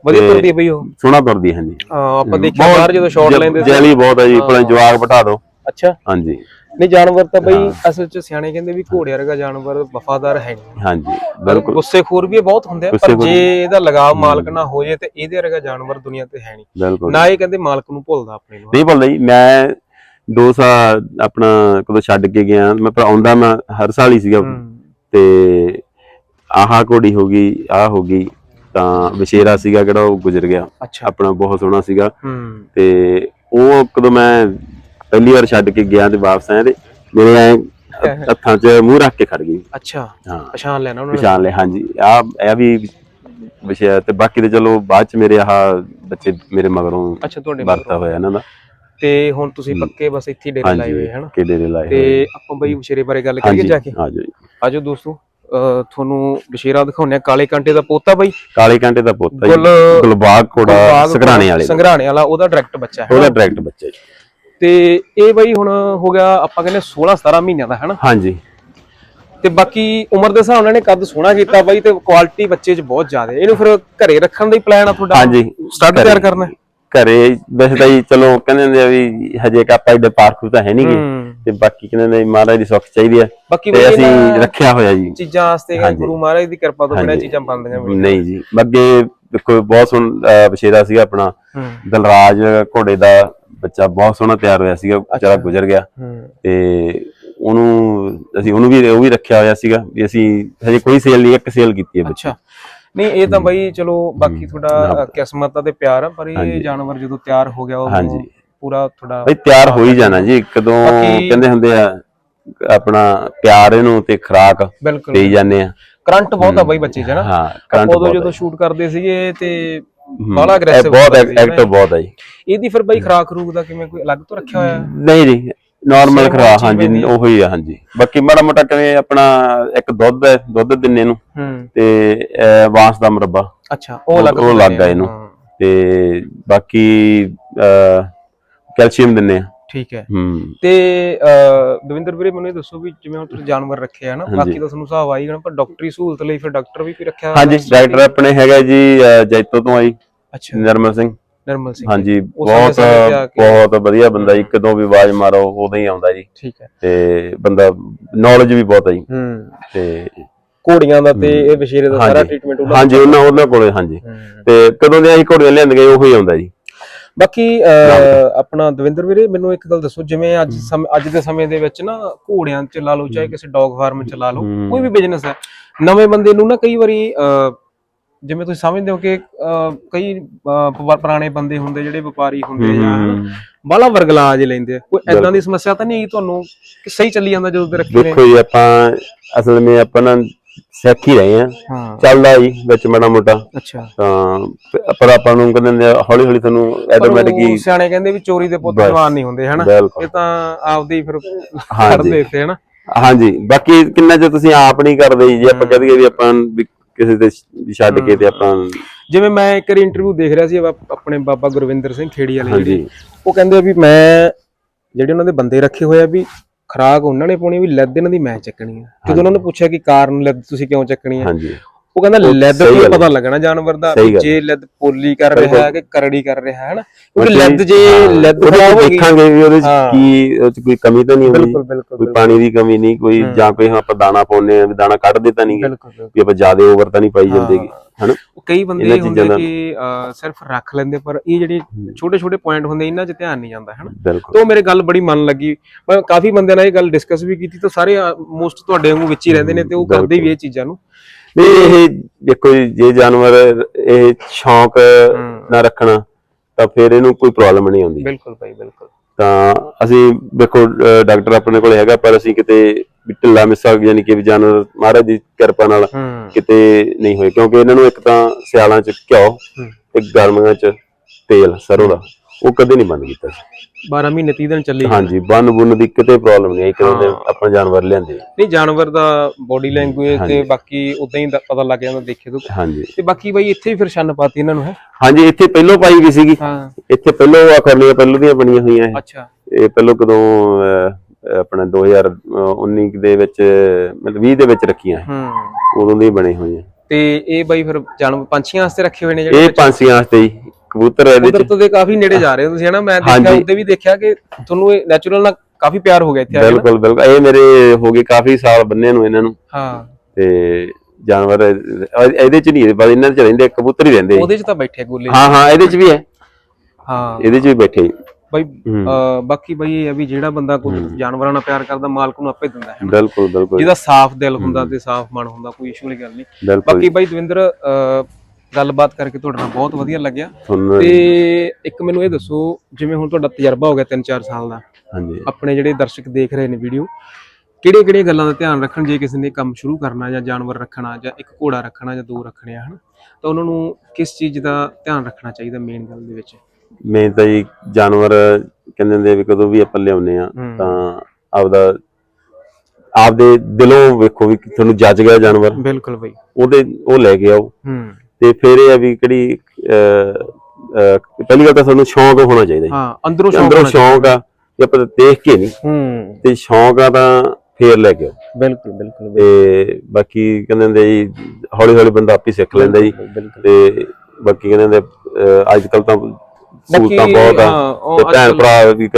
ਵਧੀਆ ਤੇ- ਤੁਰਦੀ ਹੈ ਬਈ ਉਹ? ਸੋਹਣਾ ਤੁਰਦੀ ਹੈ, ਹਾਂਜੀ। ਹਾਂ, ਆਪਾਂ ਦੇਖਿਆ ਬਾਹਰ ਜਦੋਂ ਸ਼ਾਟ ਲੈਂਦੇ ਸੀ। ਜੈਲੀ ਬਹੁਤ ਹੈ ਜੀ ਭਲੇ ਜਵਾਗ ਬਿਠਾ ਦਿਓ। ਅੱਛਾ। ਹਾਂਜੀ। ਨਹੀਂ ਜਾਨਵਰ ਤਾਂ ਬਈ ਅਸਲ 'ਚ ਸਿਆਣੇ ਕਹਿੰਦੇ ਵੀ ਘੋੜੇ ਵਰਗਾ ਜਾਨਵਰ ਵਫਾਦਾਰ ਹੈ ਨਹੀਂ। ਹਾਂਜੀ ਬਿਲਕੁਲ। ਗੁੱਸੇਖੋਰ ਵੀ ਇਹ ਬਹੁਤ ਹੁੰਦੇ ਆ ਪਰ ਗੁੱਸੇਖੋਰ ਜੇ ਇਹਦਾ ਲਗਾਵ ਮਾਲਕ ਨਾਲ ਹੋ ਜੇ ਤੇ ਇਹਦੇ ਵਰਗਾ ਜਾਨਵਰ ਦੁਨੀਆ ਤੇ ਹੈ ਨਹੀਂ। ਬਿਲਕੁਲ। ਨਾ ਇਹ ਕਹਿੰਦੇ ਮਾਲਕ ਨੂੰ ਭੁੱਲਦਾ ਆਪਣੇ ਨੂੰ। ਨਹੀਂ ਭੁੱਲਦਾ ਜੀ ਮੈਂ ਸਾਲ ਆਪਣਾ ਕਦੋਂ ਛੱਡ ਕੇ ਗਿਆ ਮੈਂ ਪਰ ਆਉਂਦਾ ਮੈਂ ਹਰ ਸਾਲ ਹੀ ਸੀਗਾ। ਤੇ ਆਹ ਘੋੜੀ ਹੋ ਗਈ ਆਹ ਹੋ ਗਈ ਤਾਂ ਵਿਸ਼ੇਰਾ ਸੀਗਾ ਕਿਹੜਾ ਉਹ ਗੁਜ਼ਰ ਗਿਆ। ਆਪਣਾ ਬਹੁਤ ਸੋਹਣਾ ਸੀਗਾ। ਤੇ ਉਹ ਕਦੋਂ ਮੈਂ ਪਹਿਲੀ ਵਾਰ ਛੱਡ ਕੇ ਗਿਆ ਤੇ ਵਾਪਸ ਆਇਆ ਤੇ ਮੇਰੇ ਐ (laughs) ਹੱਥਾਂ 'ਚ ਮੂੰਹ ਰੱਖ ਕੇ ਖੜ ਗਈ। ਅੱਛਾ। ਹਾਂ। ਪਛਾਣ ਲੈਣਾ ਉਹਨਾਂ ਨੇ। ਪਛਾਣ ਲੈ ਹਾਂਜੀ। ਆ ਇਹ ਵੀ ਵਿਸ਼ੇ ਤੇ ਬਾਕੀ ਤੇ ਚਲੋ ਬਾਅਦ ਚ ਮੇਰੇ ਆਹ ਬੱਚੇ ਮੇਰੇ ਮਗਰੋਂ ਅੱਛਾ ਤੁਹਾਡੇ ਵਰਤਾ ਹੋਇਆ ਇਹਨਾਂ ਦਾ। ਤੇ ਹੁਣ ਤੁਸੀਂ ਪੱਕੇ ਬਸ ਇੱਥੇ ਡੇਰੇ ਲਾਏ ਹੋਏ ਹਨ? ਕਿਹੜੇ ਦੇ ਲਾਏ। ਤੇ ਆਪਾਂ ਬਈ ਬਸ਼ੇਰੇ ਬਾਰੇ ਗੱਲ ਕਰੀਏ ਜਾ ਕੇ? ਆ ਜਾਓ ਜੀ। ਆਜੋ ਦੋਸਤੋ ਤੁਹਾਨੂੰ ਬਸ਼ੇਰਾ ਦਿਖਾਉਂਦੇ ਆ ਕਾਲੇ ਕਾਂਟੇ ਦਾ ਪੋਤਾ ਬਈ। ਕਾਲੇ ਕਾਂਟੇ ਦਾ ਪੁੱਤ ਜੀ। ਗੁੱਲ ਗੁਲਬਾਗ ਕੋੜਾ ਬਾਗ ਸਗਰਾਣੇ ਵਾਲੇ। ਸੰਘਰਾਣੇ ਵਾਲਾ ਉਹਦਾ ਡਾਇਰੈਕਟ ਬੱਚਾ ਹੈ ਉਹਦਾ ਡਾਇਰੈਕਟ ਬੱਚਾ ਜੀ। ਤੇ ਇਹ ਬਈ ਹੁਣ ਹੋ ਗਿਆ ਆਪਾਂ ਕਹਿੰਦੇ 16 17 ਮਹੀਨਿਆਂ ਦਾ ਹੈ ਨਾ ਹਾਂਜੀ। ਤੇ ਬਾਕੀ ਉਮਰ ਦੇ ਹਿਸਾਬ ਨਾਲ ਇਹਨੇ ਕੱਦ ਸੋਹਣਾ ਕੀਤਾ ਬਾਈ ਤੇ ਕੁਆਲਿਟੀ ਬੱਚੇ 'ਚ ਬਹੁਤ ਜ਼ਿਆਦਾ। ਇਹਨੂੰ ਫਿਰ ਘਰੇ ਰੱਖਣ ਦਾ ਹੀ ਪਲਾਨ ਆ ਤੁਹਾਡਾ? ਹਾਂਜੀ ਸਟੱਡ ਤਿਆਰ ਕਰਨਾ? ਘਰੇ ਵੈਸੇ ਤਾਂ ਜੀ ਚਲੋ ਕਹਿੰਦੇ ਹੁੰਦੇ ਆ ਵੀ ਹਜੇ ਆਪਾਂ ਏਡੇ ਪਾਰਕ ਤਾਂ ਹੈ ਨਹੀਂਗੇ ਤੇ ਬਾਕੀ ਕਹਿੰਦੇ ਨੇ ਮਹਾਰਾਜ ਦੀ ਸੁੱਖ ਚਾਹੀਦੀ ਆ। ਬਾਕੀ ਤੇ ਅਸੀਂ ਰੱਖਿਆ ਹੋਇਆ ਜੀ। ਚੀਜ਼ਾਂ ਵਾਸਤੇ। ਗੁਰੂ ਮਹਾਰਾਜ ਦੀ ਕਿਰਪਾ ਤੋਂ ਬਿਨਾਂ। ਚੀਜ਼ਾਂ ਬਣਦੀਆਂ ਨਹੀਂ ਜੀ। ਅੱਗੇ ਦੇਖੋ ਬਹੁਤ ਸੋਹਣਾ ਬਸ਼ੇਰਾ ਸੀਗਾ ਆਪਣਾ। ਦਲਰਾਜ ਘੋੜੇ ਦਾ ਬੱਚਾ ਬਹੁਤ ਸੋਹਣਾ ਤਿਆਰ ਹੋਇਆ ਸੀਗਾ ਵਿਚਾਰਾ ਗੁਜ਼ਰ ਗਿਆ। ਤੇ ਉਹਨੂੰ ਅਸੀਂ ਉਹਨੂੰ ਵੀ ਉਹ ਵੀ ਰੱਖਿਆ ਹੋਇਆ ਸੀਗਾ ਵੀ ਅਸੀਂ ਹਜੇ ਕੋਈ ਸੇਲ ਨਹੀਂ ਇੱਕ ਸੇਲ ਕੀਤੀ ਹੈ ਬੱਚੇ ਨਹੀਂ ਇਹ ਤਾਂ ਬਾਈ ਚਲੋ ਬਾਕੀ ਤੁਹਾਡਾ ਕਿਸਮਤ ਤੇ ਪਿਆਰ ਆ ਪਰ ਇਹ ਜਾਨਵਰ ਜਦੋਂ ਤਿਆਰ ਹੋ ਗਿਆ ਉਹ ਹਾਂਜੀ। ਪੂਰਾ ਤੁਹਾਡਾ ਬਈ ਤਿਆਰ ਹੋ ਹੀ ਜਾਣਾ ਜੀ ਕਦੋਂ ਕਹਿੰਦੇ ਹੁੰਦੇ ਆ ਆਪਣਾ ਪਿਆਰ ਇਹਨੂੰ ਤੇ ਖਰਾਕ ਦੇਈ ਜਾਂਦੇ ਆ। ਕਰੰਟ ਬਹੁਤ ਆ ਬਾਈ ਬੱਚੇ 'ਚ ਨਾ? ਹਾਂ ਕਰੰਟ ਉਦੋਂ ਜਦੋਂ ਸ਼ੂਟ ਕਰਦੇ ਸੀਗੇ ਤੇ ਬਾਲਾ ਬਹੁਤ। ਐਕਟਿਵ ਬਹੁਤ ਹੈ ਜੀ। ਇਹਦੀ ਫਿਰ ਬਾਈ ਖਰਾਕ ਰੂਕ ਦਾ ਕਿਵੇਂ ਕੋਈ ਅਲੱਗ ਤੋਂ ਰੱਖਿਆ ਹੋਇਆ? ਨਹੀਂ ਜੀ ਨਾਰਮਲ ਖਰਾ ਹਾਂਜੀ। ਉਹੀ ਆ ਹਾਂਜੀ। ਬਾਕੀ ਮਾੜਾ ਮੋਟਾ ਕਿਵੇਂ ਆਪਣਾ ਇੱਕ ਦੁੱਧ ਹੈ ਦੁੱਧ ਦਿੰਨੇ ਨੂੰ ਹੂੰ। ਤੇ ਬਾਂਸ ਦਾ ਮੁਰੱਬਾ। ਅੱਛਾ ਉਹ ਲੱਗ ਇਹਨੂੰ। ਹਾਂ, ਤੇ ਬਾਕੀ ਕੈਲਸ਼ੀਅਮ ਦਿੰਨੇ ਆ। ਠੀਕ ਹੈ। ਹੂੰ। ਤੇ ਦਵਿੰਦਰ ਵੀਰੇ ਮੈਨੂੰ ਇਹ ਦੱਸੋ ਵੀ ਜਿਵੇਂ ਹੁਣ ਤੁਸੀਂ ਜਾਨਵਰ ਰੱਖੇ ਆ ਨਾ ਬਾਕੀ ਤਾਂ ਤੁਹਾਨੂੰ ਹਿਸਾਬ ਆਈ ਜਾਣਾ ਪਰ ਡਾਕਟਰੀ ਸਹੂਲਤ ਲਈ ਫਿਰ ਡਾਕਟਰ ਵੀ ਕੋਈ ਰੱਖਿਆ ਹਾਂਜੀ ਡਾਕਟਰ ਆਪਣੇ ਹੈਗਾ ਜੀ ਜੈਤੋ ਤੋਂ ਆਈ ਅੱਛਾ। ਨਰਮਲ ਸਿੰਘ। ਨਰਮਲ ਸਿੰਘ ਹਾਂਜੀ ਬਹੁਤ ਬਹੁਤ ਵਧੀਆ ਬੰਦਾ ਜੀ ਕਦੋਂ ਵੀ ਆਵਾਜ਼ ਮਾਰੋ ਉਦੋਂ ਹੀ ਆਉਂਦਾ ਜੀ। ਠੀਕ ਹੈ। ਤੇ ਬੰਦਾ ਨੌਲੇਜ ਵੀ ਬਹੁਤ ਹੈ ਜੀ। ਹੂੰ। ਤੇ ਘੋੜੀਆਂ ਦਾ ਤੇ ਇਹ ਵਿਸ਼ੇਰੇ ਦਾ ਸਾਰਾ। ਟ੍ਰੀਟਮੈਂਟ ਉਹਨਾਂ ਹਾਂਜੀ ਉਹਨਾਂ ਉਹਨਾਂ ਕੋਲੇ ਹਾਂਜੀ। ਤੇ ਕਦੋਂ ਦੇ ਅਸੀਂ ਘੋੜੀਆਂ ਲਿਆਂਦੀਆਂ ਉਹੀ ਆਉਂਦਾ ਜੀ। ਬਾਕੀ ਆਪਣਾ ਦਵਿੰਦਰ ਵੀਰੇ ਮੈਨੂੰ ਇੱਕ ਗੱਲ ਦੱਸੋ ਜਿਵੇਂ ਅੱਜ ਅੱਜ ਦੇ ਸਮੇਂ ਦੇ ਵਿੱਚ ਨਾ ਘੋੜਿਆਂ 'ਚ ਲਾ ਲਓ ਚਾਹੇ ਕਿਸੇ ਡੌਗ ਫਾਰਮ 'ਚ ਲਾ ਲਓ। ਕੋਈ ਵੀ ਬਿਜ਼ਨਸ ਹੈ ਨਵੇਂ ਬੰਦੇ ਨੂੰ ਨਾ ਕਈ ਵਾਰੀ ਜਿਵੇਂ ਤੁਸੀਂ ਸਮਝਦੇ ਹੋ ਕਿ ਅਹ, ਕਈ ਅਹ, ਪ- ਪੁਰਾਣੇ ਬੰਦੇ ਹੁੰਦੇ ਜਿਹੜੇ ਵਪਾਰੀ ਹੁੰਦੇ ਜਾਂ। ਬਾਲਾ ਵਰਗਲਾ ਜੇ ਲੈਂਦੇ ਆ। ਕੋਈ ਐਦਾਂ ਦੀ ਸਮੱਸਿਆ ਤਾਂ ਨਹੀਂ ਆਈ ਤੁਹਾਨੂੰ ਕਿ ਸਹੀ ਚੱਲੀ ਜਾਂਦਾ ਜਦੋਂ ਤੇ ਰੱਖੇ ਨੇ? ਦੇਖੋ ਜੀ ਆਪਾਂ ਅਸਲ ਵਿੱਚ ਆਪਾਂ ਨਾ ਸਿੱਖ ਹੀ ਰਹੇ ਆ ਹਾਂ। ਚੱਲਦਾ ਜੀ ਵਿੱਚ ਮਾੜਾ ਮੋਟਾ। ਅੱਛਾ। ਤਾਂ ਪ- ਪਰ ਆਪਾਂ ਨੂੰ ਕਹਿੰਦੇ ਨੇ ਹੌਲੀ ਹੌਲੀ ਤੁਹਾਨੂੰ ਪਰ ਆਟੋਮੈਟਿਕ ਉਹ ਹੀ ਸਿਆਣੇ ਕਹਿੰਦੇ ਵੀ ਚੋਰੀ ਦੇ ਪੁੱਤ ਬਸ। ਜਵਾਨ ਨਹੀਂ ਹੁੰਦੇ ਹਨਾ? ਬਿਲਕੁਲ। ਇਹ ਤਾਂ ਆਪਦੇ ਹੀ ਫਿਰ ਹਾਂਜੀ। ਕਰਦੇ ਇੱਥੇ ਹਨਾ? ਹਾਂਜੀ। ਬਾਕੀ ਕਿੰਨਾ ਜੇ ਤੁਸੀਂ ਆਪ ਨਹੀਂ ਕਰਦੇ ਜੀ, ਜੇ ਆਪਾਂ ਕਹਦੇ ਵੀ ਆਪਾਂ ਵੀ ਕਿਸੇ ਤੇ ਛੱਡ ਕੇ ਤੇ ਆਪਾਂ ਜਿਵੇਂ ਮੈਂ ਇੱਕ ਇੰਟਰਵਿਊ ਦੇਖ ਰਿਹਾ ਸੀ ਆਪ- ਆਪਣੇ ਬਾਬਾ ਗੁਰਵਿੰਦਰ ਸਿੰਘ ਖੇੜੀ ਵਾਲੇ ਜਿਹੜੇ। ਉਹ ਕਹਿੰਦੇ ਆ ਵੀ ਮੈਂ ਜਿਹੜੇ ਉਹਨਾਂ ਦੇ ਬੰਦੇ ਰੱਖੇ ਹੋਏ ਆ ਵੀ ਖਰਾਕ ਉਹਨਾਂ ਨੇ ਪਾਉਣੀ ਵੀ ਲੈਦ ਇਹਨਾਂ ਦੀ ਮੈਂ ਚੱਕਣੀ ਆ। ਜਦੋਂ ਉਹਨਾਂ ਨੂੰ ਪੁੱਛਿਆ ਕਿ ਕਾਰਨ ਲੈਦ ਤੁਸੀਂ ਕਿਉਂ ਚੱਕਣੀ ਆ? ਹਾਂਜੀ। ਉਹ ਕਹਿੰਦਾ ਲੈਦ ਤੋਂ ਪਤਾ ਲੱਗਣਾ ਜਾਨਵਰ ਦਾ। ਜੇ ਲੈਦ ਪੋਲੀ ਕਰ ਰਿਹਾ ਹੈ ਕਿ ਕਰੜੀ ਕਰ ਰਿਹਾ ਹੈ ਨਾ? ਕਿਉਂਕਿ ਲੈਦ ਜੇ ਲੈਦ ਖਰਾਬ ਹੋ ਦੇਖਾਂਗੇ ਵੀ ਉਹਦੇ ਚ। ਕੀ ਉਹ ਚ ਕੋਈ ਕਮੀ ਤਾਂ ਨਹੀਂ ਹੁੰਦੀ। ਕੋਈ ਪਾਣੀ ਦੀ ਕਮੀ ਨਹੀਂ ਕੋਈ ਜਾਂ ਕੋਈ ਆਪਾਂ ਦਾਣਾ ਪਾਉਨੇ ਆ ਵੀ ਦਾਣਾ ਕੱਢਦੇ ਤਾਂ ਨਹੀਂ। ਵੀ ਆਪਾਂ ਜ਼ਿਆਦਾ ਓਵਰ ਤਾਂ ਨਹੀਂ ਪਾਈ ਜਾਂਦੇਗੀ ਹਨਾ? ਕਈ ਬੰਦੇ ਹੁੰਦੇ ਕਿ ਸਿਰਫ ਰੱਖ ਲੈਂਦੇ ਪਰ ਇਹ ਜਿਹੜੇ ਛੋਟੇ ਛੋਟੇ ਪੁਆਇੰਟ ਹੁੰਦੇ ਇਹਨਾਂ 'ਚ ਧਿਆਨ ਨਹੀਂ ਜਾਂਦਾ ਹਨਾ? ਤੋਂ ਮੇਰੇ ਗੱਲ ਬੜੀ ਮਨ ਲੱਗੀ। ਮੈਂ ਕਾਫੀ ਬੰਦਿਆਂ ਨਾਲ ਇਹ ਗੱਲ ਡਿਸਕਸ ਵੀ ਕੀਤੀ ਤਾਂ ਸਾਰੇ ਮੋਸਟ ਤੁਹਾਡੇ ਵਾਂਗੂ ਵਿੱਚ ਹੀ ਰਹਿੰਦੇ ਨੇ ਤੇ ਉਹ ਕਰਦੇ ਵੀ ਇਹ ਚੀਜ਼ਾਂ ਨੂੰ। ਨਹੀਂ ਇਹ ਦੇਖੋ ਜੀ, ਜੇ ਜਾਨਵਰ ਇਹ ਸ਼ੌਂਕ ਨਾ ਰੱਖਣਾ ਤਾਂ ਫਿਰ ਇਹਨੂੰ ਕੋਈ ਪ੍ਰੋਬਲਮ ਨਹੀਂ ਆਉਂਦੀ। ਬਿਲਕੁਲ ਭਾਈ ਬਿਲਕੁਲ। ਤਾਂ ਅਸੀਂ ਦੇਖੋ ਅਹ ਡਾਕਟਰ ਆਪਣੇ ਕੋਲ ਹੈਗਾ ਪਰ ਅਸੀਂ ਕਿਤੇ ਵੀ ਢਿੱਲਾ ਮਿੱਸਾ ਯਾਨੀ ਕਿ ਵੀ ਜਾਨਵਰ ਮਹਾਰਾਜ ਦੀ ਕਿਰਪਾ ਨਾਲ ਹੂੰ। ਕਿਤੇ ਨਹੀਂ ਹੋਏ ਕਿਉਂਕਿ ਇਹਨਾਂ ਨੂੰ ਇੱਕ ਤਾਂ ਸਿਆਲਾਂ ਚ ਘਿਓ। ਇੱਕ ਗਰਮੀਆਂ ਚ ਤੇਲ ਸਰੋਂ ਦਾ। ਉਹ ਕਦੇ ਨਹੀਂ ਬੰਦ ਕੀਤਾ ਸੀ। 12 ਮਹੀਨੇ 30 ਦਿਨ ਚੱਲੀ ਹਾਂਜੀ ਬੰਨ ਬੁੰਨ ਦੀ ਕਿਤੇ ਪ੍ਰੋਬਲਮ ਨਹੀਂ ਆਈ ਕਿਉਂਕਿ ਦੇ ਆਪਾਂ ਜਾਨਵਰ ਲਿਆਂਦੇ। ਨਹੀਂ ਜਾਨਵਰ ਦਾ ਬੋਡੀ ਲੈਂਗੁਏਜ ਤੇ ਬਾਕੀ ਉਦਾਂ ਹੀ ਪਤਾ ਲੱਗ ਜਾਂਦਾ ਦੇਖੇ ਤੋਂ। ਹਾਂਜੀ। ਤੇ ਬਾਕੀ ਬਾਈ ਇੱਥੇ ਵੀ ਫਿਰ ਛੰਨ ਪਾਤੀ ਇਹਨਾਂ ਨੂੰ ਹੈ? ਹਾਂਜੀ ਇੱਥੇ ਪਹਿਲੋਂ ਪਾਈ ਗਈ ਸੀਗੀ। ਹਾਂ। ਇੱਥੇ ਪਹਿਲੋਂ ਆ ਖਰਨੀਆਂ ਪਹਿਲੋਂ ਦੀਆਂ ਬਣੀਆਂ ਹੋਈਆਂ ਇਹ। ਅੱਛਾ। ਇਹ ਪਹਿਲੋਂ ਕਦੋਂ ਆਪਣਾ 2019 ਦੇ ਵਿੱਚ ਮਤਲਬ 20 ਦੇ ਵਿੱਚ ਰੱਖੀਆਂ। ਹੂੰ। ਉਦੋਂ ਦੀ ਬਣੇ ਹੋਈਆਂ ਤੇ ਇਹ ਬਾਈ ਫਿਰ ਜਾਨਵਰ ਪੰਛੀਆਂ ਵਾਸਤੇ ਰੱਖੇ ਹੋਏ ਨੇ ਜਿਹੜੇ ਇਹ ਪੰਛੀਆਂ ਵਾਸਤੇ ਹੀ ਕਬੂਤਰ ਇਹਦੇ ਚ। ਕੁਦਰਤ ਦੇ ਕਾਫੀ ਨੇੜੇ ਜਾ ਰਹੇ ਹੋ ਤੁਸੀਂ ਹਨਾ? ਮੈਂ ਦੇਖਿਆ ਹਾਂਜੀ। ਉੱਤੇ ਵੀ ਦੇਖਿਆ ਕਿ ਤੁਹਾਨੂੰ ਇਹ ਨੈਚੁਰਲ ਨਾਲ ਕਾਫੀ ਪਿਆਰ ਹੋ ਗਿਆ ਇੱਥੇ ਆ ਕੇ ਨਾ ਬਿਲਕੁਲ ਬਿਲਕੁਲ। ਇਹ ਮੇਰੇ ਹੋ ਗਏ ਕਾਫੀ ਸਾਲ ਬੰਨੇ ਨੂੰ ਇਹਨਾਂ ਨੂੰ। ਹਾਂ। ਤੇ ਜਾਨਵਰ ਇਹ- ਇਹਦੇ ਚ ਨਹੀਂ ਬਸ ਇਹਨਾਂ ਚ ਰਹਿੰਦੇ ਕਬੂਤਰ ਹੀ ਰਹਿੰਦੇ ਉਹਦੇ 'ਚ ਤਾਂ ਬੈਠੇ ਆ ਗੋਲੇ। ਹਾਂ ਹਾਂ ਇਹਦੇ ਚ ਵੀ ਹੈ। ਹਾਂ। ਇਹਦੇ ਚ ਵੀ ਬੈਠੇ। ਬਾਈ ਅਹ ਬਾਕੀ ਬਾਈ ਇਹ ਆ ਵੀ ਜਿਹੜਾ ਬੰਦਾ ਕੋਈ ਜਾਨਵਰਾਂ ਨਾਲ ਪਿਆਰ ਕਰਦਾ ਮਾਲਕ ਨੂੰ ਆਪੇ ਦਿੰਦਾ ਹੈ ਬਿਲਕੁਲ ਬਿਲਕੁਲ। ਜਿਹਦਾ ਸਾਫ਼ ਦਿਲ ਹੁੰਦਾ ਤੇ ਸਾਫ਼ ਮਨ ਹੁੰਦਾ ਕੋਈ ਇਸ਼ੂ ਵਾਲੀ ਗੱਲ ਨਹੀਂ। ਬਿਲਕੁਲ। ਬਾਕੀ ਬਾਈ ਦਵਿੰਦਰ ਅਹ ਗੱਲਬਾਤ ਕਰਕੇ ਤੁਹਾਡੇ ਨਾਲ ਬਹੁਤ ਵਧੀਆ ਲੱਗਿਆ। ਤੁਹਾਨੂੰ ਤੇ ਇੱਕ ਮੈਨੂੰ ਇਹ ਦੱਸੋ ਜਿਵੇਂ ਹੁਣ ਤੁਹਾਡਾ ਤਜਰਬਾ ਹੋ ਗਿਆ 3-4 ਸਾਲ ਦਾ ਹਾਂਜੀ। ਆਪਣੇ ਜਿਹੜੇ ਦਰਸ਼ਕ ਦੇਖ ਰਹੇ ਨੇ ਵੀਡੀਓ ਕਿਹੜੇ ਕਿਹੜੀਆਂ ਗੱਲਾਂ ਦਾ ਧਿਆਨ ਰੱਖਣ ਜੇ ਕਿਸੇ ਨੇ ਕੰਮ ਸ਼ੁਰੂ ਕਰਨਾ ਜਾਂ ਜਾਨਵਰ ਰੱਖਣਾ ਜਾਂ ਇੱਕ ਘੋੜਾ ਰੱਖਣਾ ਜਾਂ ਦੋ ਰੱਖਣੇ ਹਨ? ਤਾਂ ਉਹਨਾਂ ਨੂੰ ਕਿਸ ਚੀਜ਼ ਦਾ ਧਿਆਨ ਰੱਖਣਾ ਚਾਹੀਦਾ ਮੇਨ ਗੱਲ ਦੇ ਵਿੱਚ? ਮੈਂ ਤਾਂ ਜੀ ਜਾਨਵਰ ਕਹਿੰਦੇ ਹੁੰਦੇ ਵੀ ਕਦੋਂ ਵੀ ਆਪਾਂ ਲਿਆਉਨੇ ਆ। ਤਾਂ ਆਪਦਾ ਆਪਦੇ ਦਿਲੋਂ ਵੇਖੋ ਵੀ ਤੁਹਾਨੂੰ ਜੱਜ ਗਿਆ ਜਾਨਵਰ। ਬਿਲਕੁਲ ਬਈ। ਉਹਦੇ ਉਹ ਲੈ ਕੇ ਆਓ। ਹੂੰ। ਤੇ ਫਿਰ ਇਹ ਆ ਵੀ ਕਿਹੜੀ ਪਹਿਲੀ ਗੱਲ ਤਾਂ ਤੁਹਾਨੂੰ ਸ਼ੌਂਕ ਹੋਣਾ ਚਾਹੀਦਾ ਜੀ। ਹਾਂ ਅੰਦਰੋਂ ਸ਼ੌਕ ਅੰਦਰੋਂ ਸ਼ੌਂਕ ਆ ਕਿ ਆਪਾਂ ਦੇਖ ਕੇ ਨਹੀਂ। ਹੂੰ। ਤੇ ਸ਼ੌਂਕ ਆ ਤਾਂ ਫੇਰ ਲੈ ਕੇ ਬਿਲਕੁਲ ਬਿਲਕੁਲ ਤੇ ਬਾਕੀ ਕਹਿੰਦੇ ਹੁੰਦੇ ਜੀ ਹੌਲੀ ਹੌਲੀ ਬੰਦਾ ਆਪੇ ਸਿੱਖ ਲੈਂਦਾ ਜੀ। ਤੇ ਬਾਕੀ ਕਹਿੰਦੇ ਹੁੰਦੇ ਅੱਜ ਕੱਲ ਤਾਂ ਸਹੂਲਤਾਂ ਬਹੁਤ ਆ। ਤੇ ਭੈਣ ਭਰਾ ਵੀ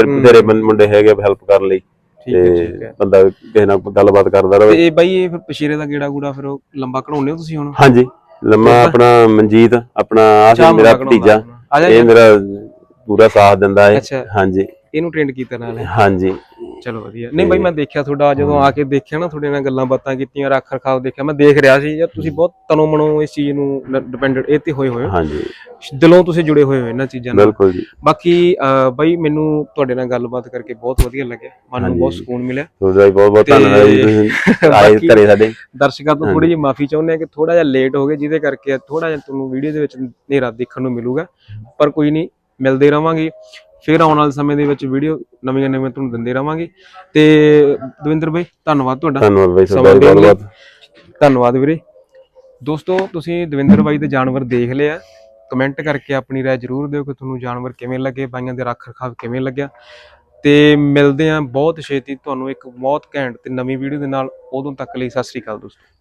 ਬੰ- ਮੁੰਡੇ ਹੈਗੇ ਹੈਲਪ ਕਰਨ ਲਈ। ਠੀਕ ਹੈ ਤੇ ਠੀਕ ਹੈ। ਬੰਦਾ ਕਿਸੇ ਨਾਲ ਗੱਲਬਾਤ ਕਰਦਾ ਰਹੇ ਤੇ ਇਹ ਬਾਈ ਇਹ ਫਿਰ ਪਸ਼ੀਰੇ ਦਾ ਗੇੜਾ ਗੂੜਾ ਫਿਰ ਉਹ ਲੰਬਾ ਕਢਾਉਂਦੇ ਹੋ ਤੁਸੀਂ ਹੁਣ? ਹਾਂਜੀ। ਲੰਮਾ ਆਪਣਾ ਮਨਜੀਤ ਆਪਣਾ ਆ ਚਾਹ ਮੇਰਾ ਭਤੀਜਾ ਇਹ ਮੇਰਾ ਪੂਰਾ ਸਾਥ ਦਿੰਦਾ ਹੈ। ਹਾਂਜੀ। ਇਹਨੂੰ ਟ੍ਰੇਨਡ ਕੀਤਾ ਨਾਲ। ਹਾਂਜੀ। ਚਲੋ ਵਧੀਆ। ਨਹੀਂ ਬਾਈ ਮੈਂ ਦੇਖਿਆ ਤੁਹਾਡਾ ਜਦੋਂ ਆ ਕੇ ਦੇਖਿਆ ਨਾ ਤੁਹਾਡੇ ਨਾਲ ਗੱਲਾਂ ਬਾਤਾਂ ਕੀਤੀਆਂ ਰੱਖ ਰਖਾਵ ਦੇਖਿਆ ਮੈਂ ਦੇਖ ਰਿਹਾ ਸੀ ਯਾਰ ਤੁਸੀਂ ਬਹੁਤ ਤਨੋਂ ਮਨੋਂ ਇਸ ਚੀਜ਼ ਨੂੰ ਡਿਪੈਂਡੈਂਟ ਇਹ ਤੇ ਹੋਏ ਹੋਏ ਹਾਂਜੀ। ਦਿਲੋਂ ਤੁਸੀਂ ਜੁੜੇ ਹੋਏ ਹੋ ਇਹਨਾਂ ਚੀਜ਼ਾਂ ਨਾਲ। ਬਿਲਕੁਲ ਜੀ। ਬਾਕੀ ਬਾਈ ਮੈਨੂੰ ਤੁਹਾਡੇ ਨਾਲ ਗੱਲਬਾਤ ਕਰਕੇ ਬਹੁਤ ਵਧੀਆ ਲੱਗਿਆ। ਮਨ ਨੂੰ ਬਹੁਤ ਸਕੂਨ ਮਿਲਿਆ। ਤੁਹਾਡਾ ਵੀ ਬਹੁਤ ਬਹੁਤ ਧੰਨਵਾਦ ਜੀ ਤੁਸੀਂ (laughs) ਆਏ ਘਰੇ ਸਾਡੇ। ਦਰਸ਼ਕਾਂ ਤੋਂ ਥੋੜੀ ਜਿਹੀ ਮਾਫੀ ਚਾਹੁੰਦੇ ਆ ਕਿ ਥੋੜਾ ਜਿਹਾ ਲੇਟ ਹੋ ਗਏ ਜਿਹਦੇ ਕਰਕੇ ਥੋੜਾ ਜਿਹਾ ਤੁਹਾਨੂੰ ਵੀਡੀਓ ਦੇ ਵਿੱਚ ਹਨੇਰਾ ਦੇਖਣ ਨੂੰ ਮਿਲੂਗਾ। ਪਰ ਕੋਈ ਨਹੀਂ ਮਿਲਦੇ ਰਵਾਂਗੇ। ਫਿਰ ਆਉਣ ਵਾਲੇ ਸਮੇਂ ਦੇ ਵਿੱਚ ਵੀਡੀਓ ਨਵੀਆਂ ਨਵੀਆਂ ਤੁਹਾਨੂੰ ਦਿੰਦੇ ਰਵਾਂਗੇ। ਤੇ ਦਵਿੰਦਰ ਬਾਈ ਧੰਨਵਾਦ ਤੁਹਾਡਾ। ਧੰਨਵਾਦ ਬਾਈ ਸਮਾਂ ਦੇਣ ਬਹੁਤ ਲਈ। ਧੰਨਵਾਦ ਵੀਰੇ। ਦੋਸਤੋ ਤੁਸੀਂ ਦਵਿੰਦਰ ਬਾਈ ਦੇ ਜਾਨਵਰ ਦੇਖ ਲਿਆ। ਕਮੈਂਟ ਕਰਕੇ ਆਪਣੀ ਰਾਏ ਜ਼ਰੂਰ ਦਿਓ ਕਿ ਤੁਹਾਨੂੰ ਜਾਨਵਰ ਕਿਵੇਂ ਲੱਗੇ ਬਾਈਆਂ ਦੇ ਰੱਖ ਰਖਾਵ ਕਿਵੇਂ ਲੱਗਿਆ। ਤੇ ਮਿਲਦੇ ਆਂ ਬਹੁਤ ਛੇਤੀ। ਤੁਹਾਨੂੰ ਇੱਕ ਬਹੁਤ ਘੈਂਟ ਤੇ ਨਵੀਂ ਵੀਡੀਓ ਦੇ ਨਾਲ ਉਦੋਂ ਤੱਕ ਲਈ ਸਤਿ ਸ੍ਰੀ ਅਕਾਲ ਦੋਸਤੋ।